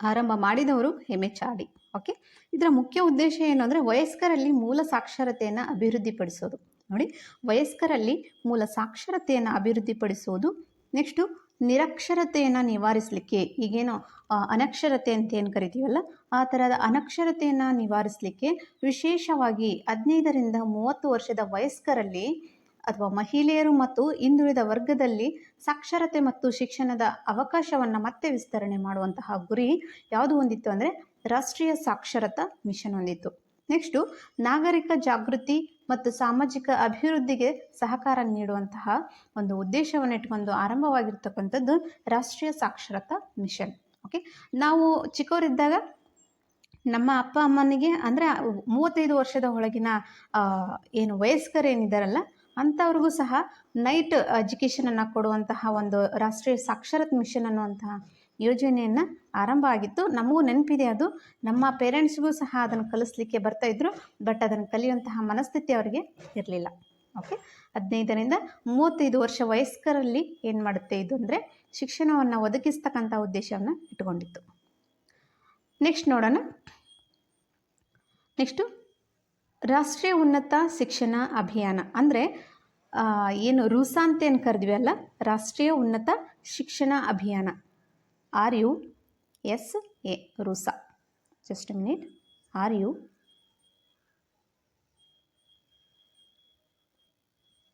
Speaker 1: ಆರಂಭ ಮಾಡಿದವರು ಹೆಮ್ಮೆ ಚಾಡಿ ಓಕೆ ಇದರ ಮುಖ್ಯ ಉದ್ದೇಶ ಏನು ಅಂದರೆ ವಯಸ್ಕರಲ್ಲಿ ಮೂಲ ಸಾಕ್ಷರತೆಯನ್ನು ಅಭಿವೃದ್ಧಿಪಡಿಸೋದು. ನೋಡಿ, ವಯಸ್ಕರಲ್ಲಿ ಮೂಲ ಸಾಕ್ಷರತೆಯನ್ನು ಅಭಿವೃದ್ಧಿಪಡಿಸೋದು ನೆಕ್ಸ್ಟು ನಿರಕ್ಷರತೆಯನ್ನು ನಿವಾರಿಸಲಿಕ್ಕೆ, ಈಗೇನು ಅನಕ್ಷರತೆ ಅಂತ ಏನು ಕರಿತೀವಲ್ಲ, ಆ ಥರದ ಅನಕ್ಷರತೆಯನ್ನು ನಿವಾರಿಸಲಿಕ್ಕೆ ವಿಶೇಷವಾಗಿ ಹದಿನೈದರಿಂದ ಮೂವತ್ತು ವರ್ಷದ ವಯಸ್ಕರಲ್ಲಿ ಅಥವಾ ಮಹಿಳೆಯರು ಮತ್ತು ಹಿಂದುಳಿದ ವರ್ಗದಲ್ಲಿ ಸಾಕ್ಷರತೆ ಮತ್ತು ಶಿಕ್ಷಣದ ಅವಕಾಶವನ್ನು ಮತ್ತೆ ವಿಸ್ತರಣೆ ಮಾಡುವಂತಹ ಗುರಿ ಯಾವುದು ಹೊಂದಿತ್ತು ಅಂದರೆ ರಾಷ್ಟ್ರೀಯ ಸಾಕ್ಷರತಾ ಮಿಷನ್ ಹೊಂದಿತ್ತು. ನೆಕ್ಸ್ಟು ನಾಗರಿಕ ಜಾಗೃತಿ ಮತ್ತು ಸಾಮಾಜಿಕ ಅಭಿವೃದ್ಧಿಗೆ ಸಹಕಾರ ನೀಡುವಂತಹ ಒಂದು ಉದ್ದೇಶವನ್ನು ಇಟ್ಕೊಂಡು ಆರಂಭವಾಗಿರ್ತಕ್ಕಂಥದ್ದು ರಾಷ್ಟ್ರೀಯ ಸಾಕ್ಷರತಾ ಮಿಷನ್. ಓಕೆ ನಾವು ಚಿಕ್ಕವರಿದ್ದಾಗ ನಮ್ಮ ಅಪ್ಪ, ಅಮ್ಮನಿಗೆ ಅಂದರೆ ಮೂವತ್ತೈದು ವರ್ಷದ ಒಳಗಿನ ಏನು ವಯಸ್ಕರೇನಿದ್ದಾರಲ್ಲ ಅಂಥವ್ರಿಗೂ ಸಹ ನೈಟ್ ಎಜುಕೇಷನನ್ನು ಕೊಡುವಂತಹ ಒಂದು ರಾಷ್ಟ್ರೀಯ ಸಾಕ್ಷರತ್ ಮಿಷನ್ ಅನ್ನುವಂತಹ ಯೋಜನೆಯನ್ನು ಆರಂಭ ಆಗಿತ್ತು. ನಮಗೂ ನೆನಪಿದೆ ಅದು. ನಮ್ಮ ಪೇರೆಂಟ್ಸ್ಗೂ ಸಹ ಅದನ್ನು ಕಲಿಸ್ಲಿಕ್ಕೆ ಬರ್ತಾಯಿದ್ರು ಬಟ್ ಅದನ್ನು ಕಲಿಯುವಂತಹ ಮನಸ್ಥಿತಿ ಅವರಿಗೆ ಇರಲಿಲ್ಲ. ಓಕೆ ಹದಿನೈದರಿಂದ ಮೂವತ್ತೈದು ವರ್ಷ ವಯಸ್ಕರಲ್ಲಿ ಏನು ಮಾಡುತ್ತೆ ಇದು ಅಂದರೆ ಶಿಕ್ಷಣವನ್ನು ಒದಗಿಸ್ತಕ್ಕಂಥ ಉದ್ದೇಶವನ್ನು ಇಟ್ಕೊಂಡಿತ್ತು. ನೆಕ್ಸ್ಟ್ ನೋಡೋಣ. ನೆಕ್ಸ್ಟು ರಾಷ್ಟ್ರೀಯ ಉನ್ನತ ಶಿಕ್ಷಣ ಅಭಿಯಾನ ಅಂದರೆ ಏನು ರೂಸಾ ಅಂತ ಏನು ಕರೆದ್ವಿ ಅಲ್ಲ? ರಾಷ್ಟ್ರೀಯ ಉನ್ನತ ಶಿಕ್ಷಣ ಅಭಿಯಾನ. R U S A, RUSA. Just minute R U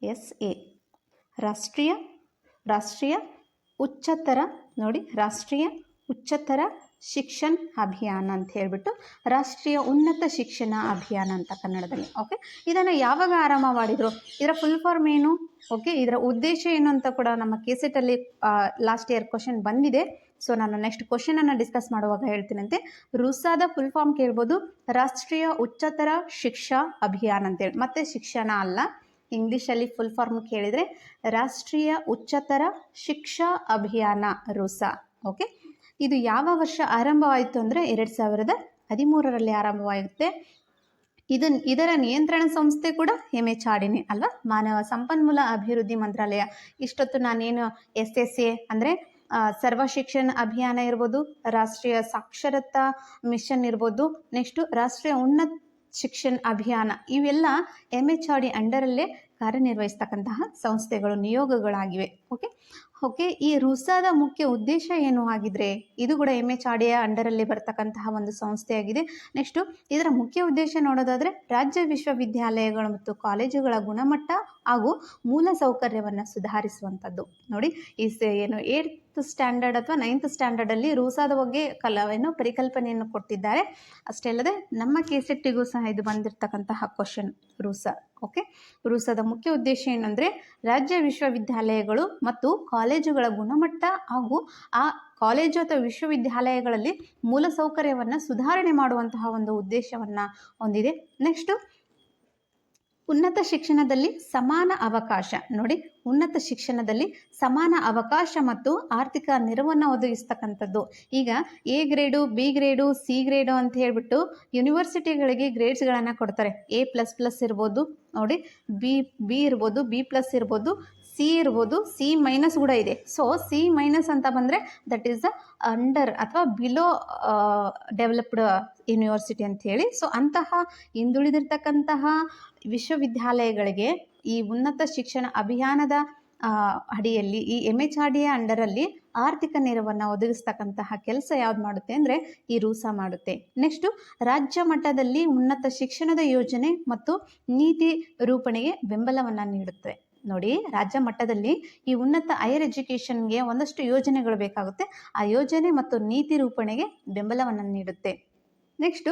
Speaker 1: S A. ರಾಷ್ಟ್ರೀಯ ರಾಷ್ಟ್ರೀಯ ಉಚ್ಚತರ, ನೋಡಿ, ರಾಷ್ಟ್ರೀಯ ಉಚ್ಚತರ ಶಿಕ್ಷಣ ಅಭಿಯಾನ ಅಂತ ಹೇಳಿಬಿಟ್ಟು ರಾಷ್ಟ್ರೀಯ ಉನ್ನತ ಶಿಕ್ಷಣ ಅಭಿಯಾನ ಅಂತ ಕನ್ನಡದಲ್ಲಿ ಓಕೆ ಇದನ್ನು ಯಾವಾಗ ಆರಂಭ ಮಾಡಿದರು ಇದರ ಫುಲ್ ಫಾರ್ಮ್ ಏನು? ಓಕೆ ಇದರ ಉದ್ದೇಶ ಏನು ಅಂತ ಕೂಡ ನಮ್ಮ ಕೆಸೆಟಲ್ಲಿ ಲಾಸ್ಟ್ ಇಯರ್ ಕ್ವಶನ್ ಬಂದಿದೆ. ಸೊ ನಾನು ನೆಕ್ಸ್ಟ್ ಕ್ವಶನನ್ನು ಡಿಸ್ಕಸ್ ಮಾಡುವಾಗ ಹೇಳ್ತೀನಂತೆ. ರುಸಾದ ಫುಲ್ ಫಾರ್ಮ್ ಕೇಳ್ಬೋದು. ರಾಷ್ಟ್ರೀಯ ಉಚ್ಚತರ ಶಿಕ್ಷಾ ಅಭಿಯಾನ ಅಂತೇಳಿ ಮತ್ತೆ ಶಿಕ್ಷಣ ಅಲ್ಲ, ಇಂಗ್ಲೀಷಲ್ಲಿ ಫುಲ್ ಫಾರ್ಮ್ ಕೇಳಿದರೆ ರಾಷ್ಟ್ರೀಯ ಉಚ್ಚತರ ಶಿಕ್ಷಾ ಅಭಿಯಾನ ರುಸಾ ಓಕೆ ಇದು ಯಾವ ವರ್ಷ ಆರಂಭವಾಯಿತು ಅಂದರೆ ಎರಡು ಸಾವಿರದ ಹದಿಮೂರರಲ್ಲಿ ಆರಂಭವಾಗುತ್ತೆ. ಇದು ಇದರ ನಿಯಂತ್ರಣ ಸಂಸ್ಥೆ ಕೂಡ ಎಂ ಎಚ್ ಆರ್ಡಿನೇ ಅಲ್ವಾ? ಮಾನವ ಸಂಪನ್ಮೂಲ ಅಭಿವೃದ್ಧಿ ಮಂತ್ರಾಲಯ. ಇಷ್ಟೊತ್ತು ನಾನೇನು ಎಸ್ ಎಸ್ ಎ ಅಂದರೆ ಸರ್ವ ಶಿಕ್ಷಣ ಅಭಿಯಾನ ಇರ್ಬೋದು, ರಾಷ್ಟ್ರೀಯ ಸಾಕ್ಷರತಾ ಮಿಷನ್ ಇರ್ಬೋದು, ನೆಕ್ಸ್ಟು ರಾಷ್ಟ್ರೀಯ ಉನ್ನತ ಶಿಕ್ಷಣ ಅಭಿಯಾನ, ಇವೆಲ್ಲ ಎಂ ಎಚ್ ಆರ್ ಡಿ ಅಂಡರಲ್ಲೇ ಕಾರ್ಯನಿರ್ವಹಿಸ್ತಕ್ಕಂತಹ ಸಂಸ್ಥೆಗಳು, ನಿಯೋಗಗಳಾಗಿವೆ. ಓಕೆ? ಓಕೆ, ಈ ರುಸಾದ ಮುಖ್ಯ ಉದ್ದೇಶ ಏನು ಆಗಿದ್ರೆ ಇದು ಕೂಡ ಎಂ ಎಚ್ ಆರ್ ಡಿ ಅಂಡರಲ್ಲಿ ಬರ್ತಕ್ಕಂತಹ ಒಂದು ಸಂಸ್ಥೆಯಾಗಿದೆ. ನೆಕ್ಸ್ಟು ಇದರ ಮುಖ್ಯ ಉದ್ದೇಶ ನೋಡೋದಾದರೆ, ರಾಜ್ಯ ವಿಶ್ವವಿದ್ಯಾಲಯಗಳು ಮತ್ತು ಕಾಲೇಜುಗಳ ಗುಣಮಟ್ಟ ಹಾಗೂ ಮೂಲ ಸೌಕರ್ಯವನ್ನು ಸುಧಾರಿಸುವಂಥದ್ದು. ನೋಡಿ, ಈ ಏನು ಏಟ್ ಸ್ಟ್ಯಾಂಡರ್ಡ್ ಅಥವಾ ನೈನ್ತ್ ಸ್ಟ್ಯಾಂಡರ್ಡಲ್ಲಿ ರೂಸಾದ ಬಗ್ಗೆ ಕಲಾವೇನು ಪರಿಕಲ್ಪನೆಯನ್ನು ಕೊಟ್ಟಿದ್ದಾರೆ. ಅಷ್ಟೇ ಅಲ್ಲದೆ, ನಮ್ಮ ಕೆಸೆಟ್ಟಿಗೂ ಸಹ ಇದು ಬಂದಿರತಕ್ಕಂತಹ ಕ್ವಶನ್ ರೂಸ. ಓಕೆ? ರೂಸದ ಮುಖ್ಯ ಉದ್ದೇಶ ಏನಂದರೆ, ರಾಜ್ಯ ವಿಶ್ವವಿದ್ಯಾಲಯಗಳು ಮತ್ತು ಕಾಲೇಜುಗಳ ಗುಣಮಟ್ಟ ಹಾಗೂ ಆ ಕಾಲೇಜು ಅಥವಾ ವಿಶ್ವವಿದ್ಯಾಲಯಗಳಲ್ಲಿ ಮೂಲಸೌಕರ್ಯವನ್ನು ಸುಧಾರಣೆ ಮಾಡುವಂತಹ ಒಂದು ಉದ್ದೇಶವನ್ನು ಹೊಂದಿದೆ. ನೆಕ್ಸ್ಟು ಉನ್ನತ ಶಿಕ್ಷಣದಲ್ಲಿ ಸಮಾನ ಅವಕಾಶ. ನೋಡಿ, ಉನ್ನತ ಶಿಕ್ಷಣದಲ್ಲಿ ಸಮಾನ ಅವಕಾಶ ಮತ್ತು ಆರ್ಥಿಕ ನೆರವನ್ನು ಒದಗಿಸ್ತಕ್ಕಂಥದ್ದು. ಈಗ A grade B grade C grade ಅಂತ ಹೇಳ್ಬಿಟ್ಟು ಯೂನಿವರ್ಸಿಟಿಗಳಿಗೆ ಗ್ರೇಡ್ಸ್ಗಳನ್ನು ಕೊಡ್ತಾರೆ. ಎ ಪ್ಲಸ್ ಪ್ಲಸ್ ಇರ್ಬೋದು, ನೋಡಿ ಬಿ ಬಿ ಇರ್ಬೋದು ಬಿ ಪ್ಲಸ್ ಇರ್ಬೋದು ಸಿ ಇರ್ಬೋದು ಸಿ ಮೈನಸ್ ಕೂಡ ಇದೆ. ಸೊ ಸಿ ಮೈನಸ್ ಅಂತ ಬಂದರೆ ದಟ್ ಈಸ್ ದ ಅಂಡರ್ ಅಥವಾ ಬಿಲೋ ಡೆವಲಪ್ಡ್ ಯೂನಿವರ್ಸಿಟಿ ಅಂತ ಹೇಳಿ. ಸೊ ಅಂತಹ ಹಿಂದುಳಿದಿರ್ತಕ್ಕಂತಹ ವಿಶ್ವವಿದ್ಯಾಲಯಗಳಿಗೆ ಈ ಉನ್ನತ ಶಿಕ್ಷಣ ಅಭಿಯಾನದ ಅಡಿಯಲ್ಲಿ, ಈ ಎಂ ಎಚ್ ಆರ್ ಡಿಯ ಅಂಡರಲ್ಲಿ ಆರ್ಥಿಕ ನೆರವನ್ನು ಒದಗಿಸ್ತಕ್ಕಂತಹ ಕೆಲಸ ಯಾವ್ದು ಮಾಡುತ್ತೆ ಅಂದರೆ ಈ ರೂಸಾ ಮಾಡುತ್ತೆ. ನೆಕ್ಸ್ಟು ರಾಜ್ಯ ಮಟ್ಟದಲ್ಲಿ ಉನ್ನತ ಶಿಕ್ಷಣದ ಯೋಜನೆ ಮತ್ತು ನೀತಿ ರೂಪಣೆಗೆ ಬೆಂಬಲವನ್ನು ನೀಡುತ್ತೆ. ನೋಡಿ, ರಾಜ್ಯ ಮಟ್ಟದಲ್ಲಿ ಈ ಉನ್ನತ ಹೈಯರ್ ಎಜುಕೇಷನ್ಗೆ ಒಂದಷ್ಟು ಯೋಜನೆಗಳು ಬೇಕಾಗುತ್ತೆ. ಆ ಯೋಜನೆ ಮತ್ತು ನೀತಿ ರೂಪಣೆಗೆ ಬೆಂಬಲವನ್ನು ನೀಡುತ್ತೆ. ನೆಕ್ಸ್ಟು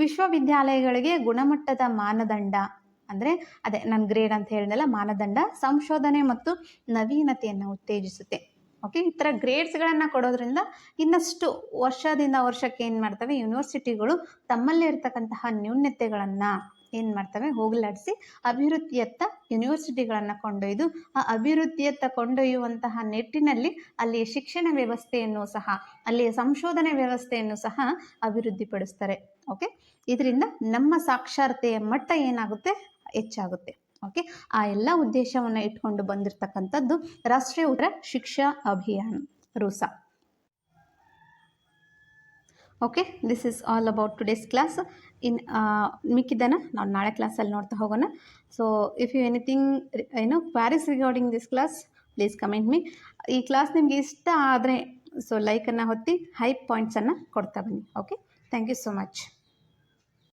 Speaker 1: ವಿಶ್ವವಿದ್ಯಾಲಯಗಳಿಗೆ ಗುಣಮಟ್ಟದ ಮಾನದಂಡ, ಅಂದರೆ ಅದೇ ನನ್ನ ಗ್ರೇಡ್ ಅಂತ ಹೇಳಿದೆಲ್ಲ ಮಾನದಂಡ, ಸಂಶೋಧನೆ ಮತ್ತು ನವೀನತೆಯನ್ನು ಉತ್ತೇಜಿಸುತ್ತೆ. ಓಕೆ ಈ ಥರ ಗ್ರೇಡ್ಸ್ಗಳನ್ನು ಕೊಡೋದ್ರಿಂದ ಇನ್ನಷ್ಟು ವರ್ಷದಿಂದ ವರ್ಷಕ್ಕೆ ಏನು ಮಾಡ್ತವೆ ಯೂನಿವರ್ಸಿಟಿಗಳು ತಮ್ಮಲ್ಲೇ ಇರ್ತಕ್ಕಂತಹ ನ್ಯೂನ್ಯತೆಗಳನ್ನು ಏನು ಮಾಡ್ತವೆ? ಹೋಗಲಾಡಿಸಿ ಅಭಿವೃದ್ಧಿಯತ್ತ ಯೂನಿವರ್ಸಿಟಿಗಳನ್ನು ಕೊಂಡೊಯ್ದು, ಆ ಅಭಿವೃದ್ಧಿಯತ್ತ ಕೊಂಡೊಯ್ಯುವಂತಹ ನಿಟ್ಟಿನಲ್ಲಿ ಅಲ್ಲಿಯ ಶಿಕ್ಷಣ ವ್ಯವಸ್ಥೆಯನ್ನು ಸಹ, ಅಲ್ಲಿಯ ಸಂಶೋಧನೆ ವ್ಯವಸ್ಥೆಯನ್ನು ಸಹ ಅಭಿವೃದ್ಧಿಪಡಿಸ್ತಾರೆ. ಓಕೆ ಇದರಿಂದ ನಮ್ಮ ಸಾಕ್ಷರತೆಯ ಮಟ್ಟ ಏನಾಗುತ್ತೆ? ಹೆಚ್ಚಾಗುತ್ತೆ. ಓಕೆ ಆ ಎಲ್ಲ ಉದ್ದೇಶವನ್ನು ಇಟ್ಕೊಂಡು ಬಂದಿರತಕ್ಕಂಥದ್ದು ರಾಷ್ಟ್ರೀಯ ಉತ್ತರ ಶಿಕ್ಷಾ Abhiyan RUSA. Okay this is all about today's class in ಮಿಕ್ಕಿದ್ದನ್ನು ನಾವು ನಾಳೆ ಕ್ಲಾಸಲ್ಲಿ ನೋಡ್ತಾ ಹೋಗೋಣ. ಸೊ ಇಫ್ ಯು ಎನಿಥಿಂಗ್ ಏನು queries regarding this class please comment me ಈ ಕ್ಲಾಸ್ ನಿಮಗೆ ಇಷ್ಟ ಆದರೆ ಸೊ ಲೈಕನ್ನು ಹೊತ್ತಿ ಹೈ ಪಾಯಿಂಟ್ಸನ್ನು ಕೊಡ್ತಾ ಬನ್ನಿ okay thank you so much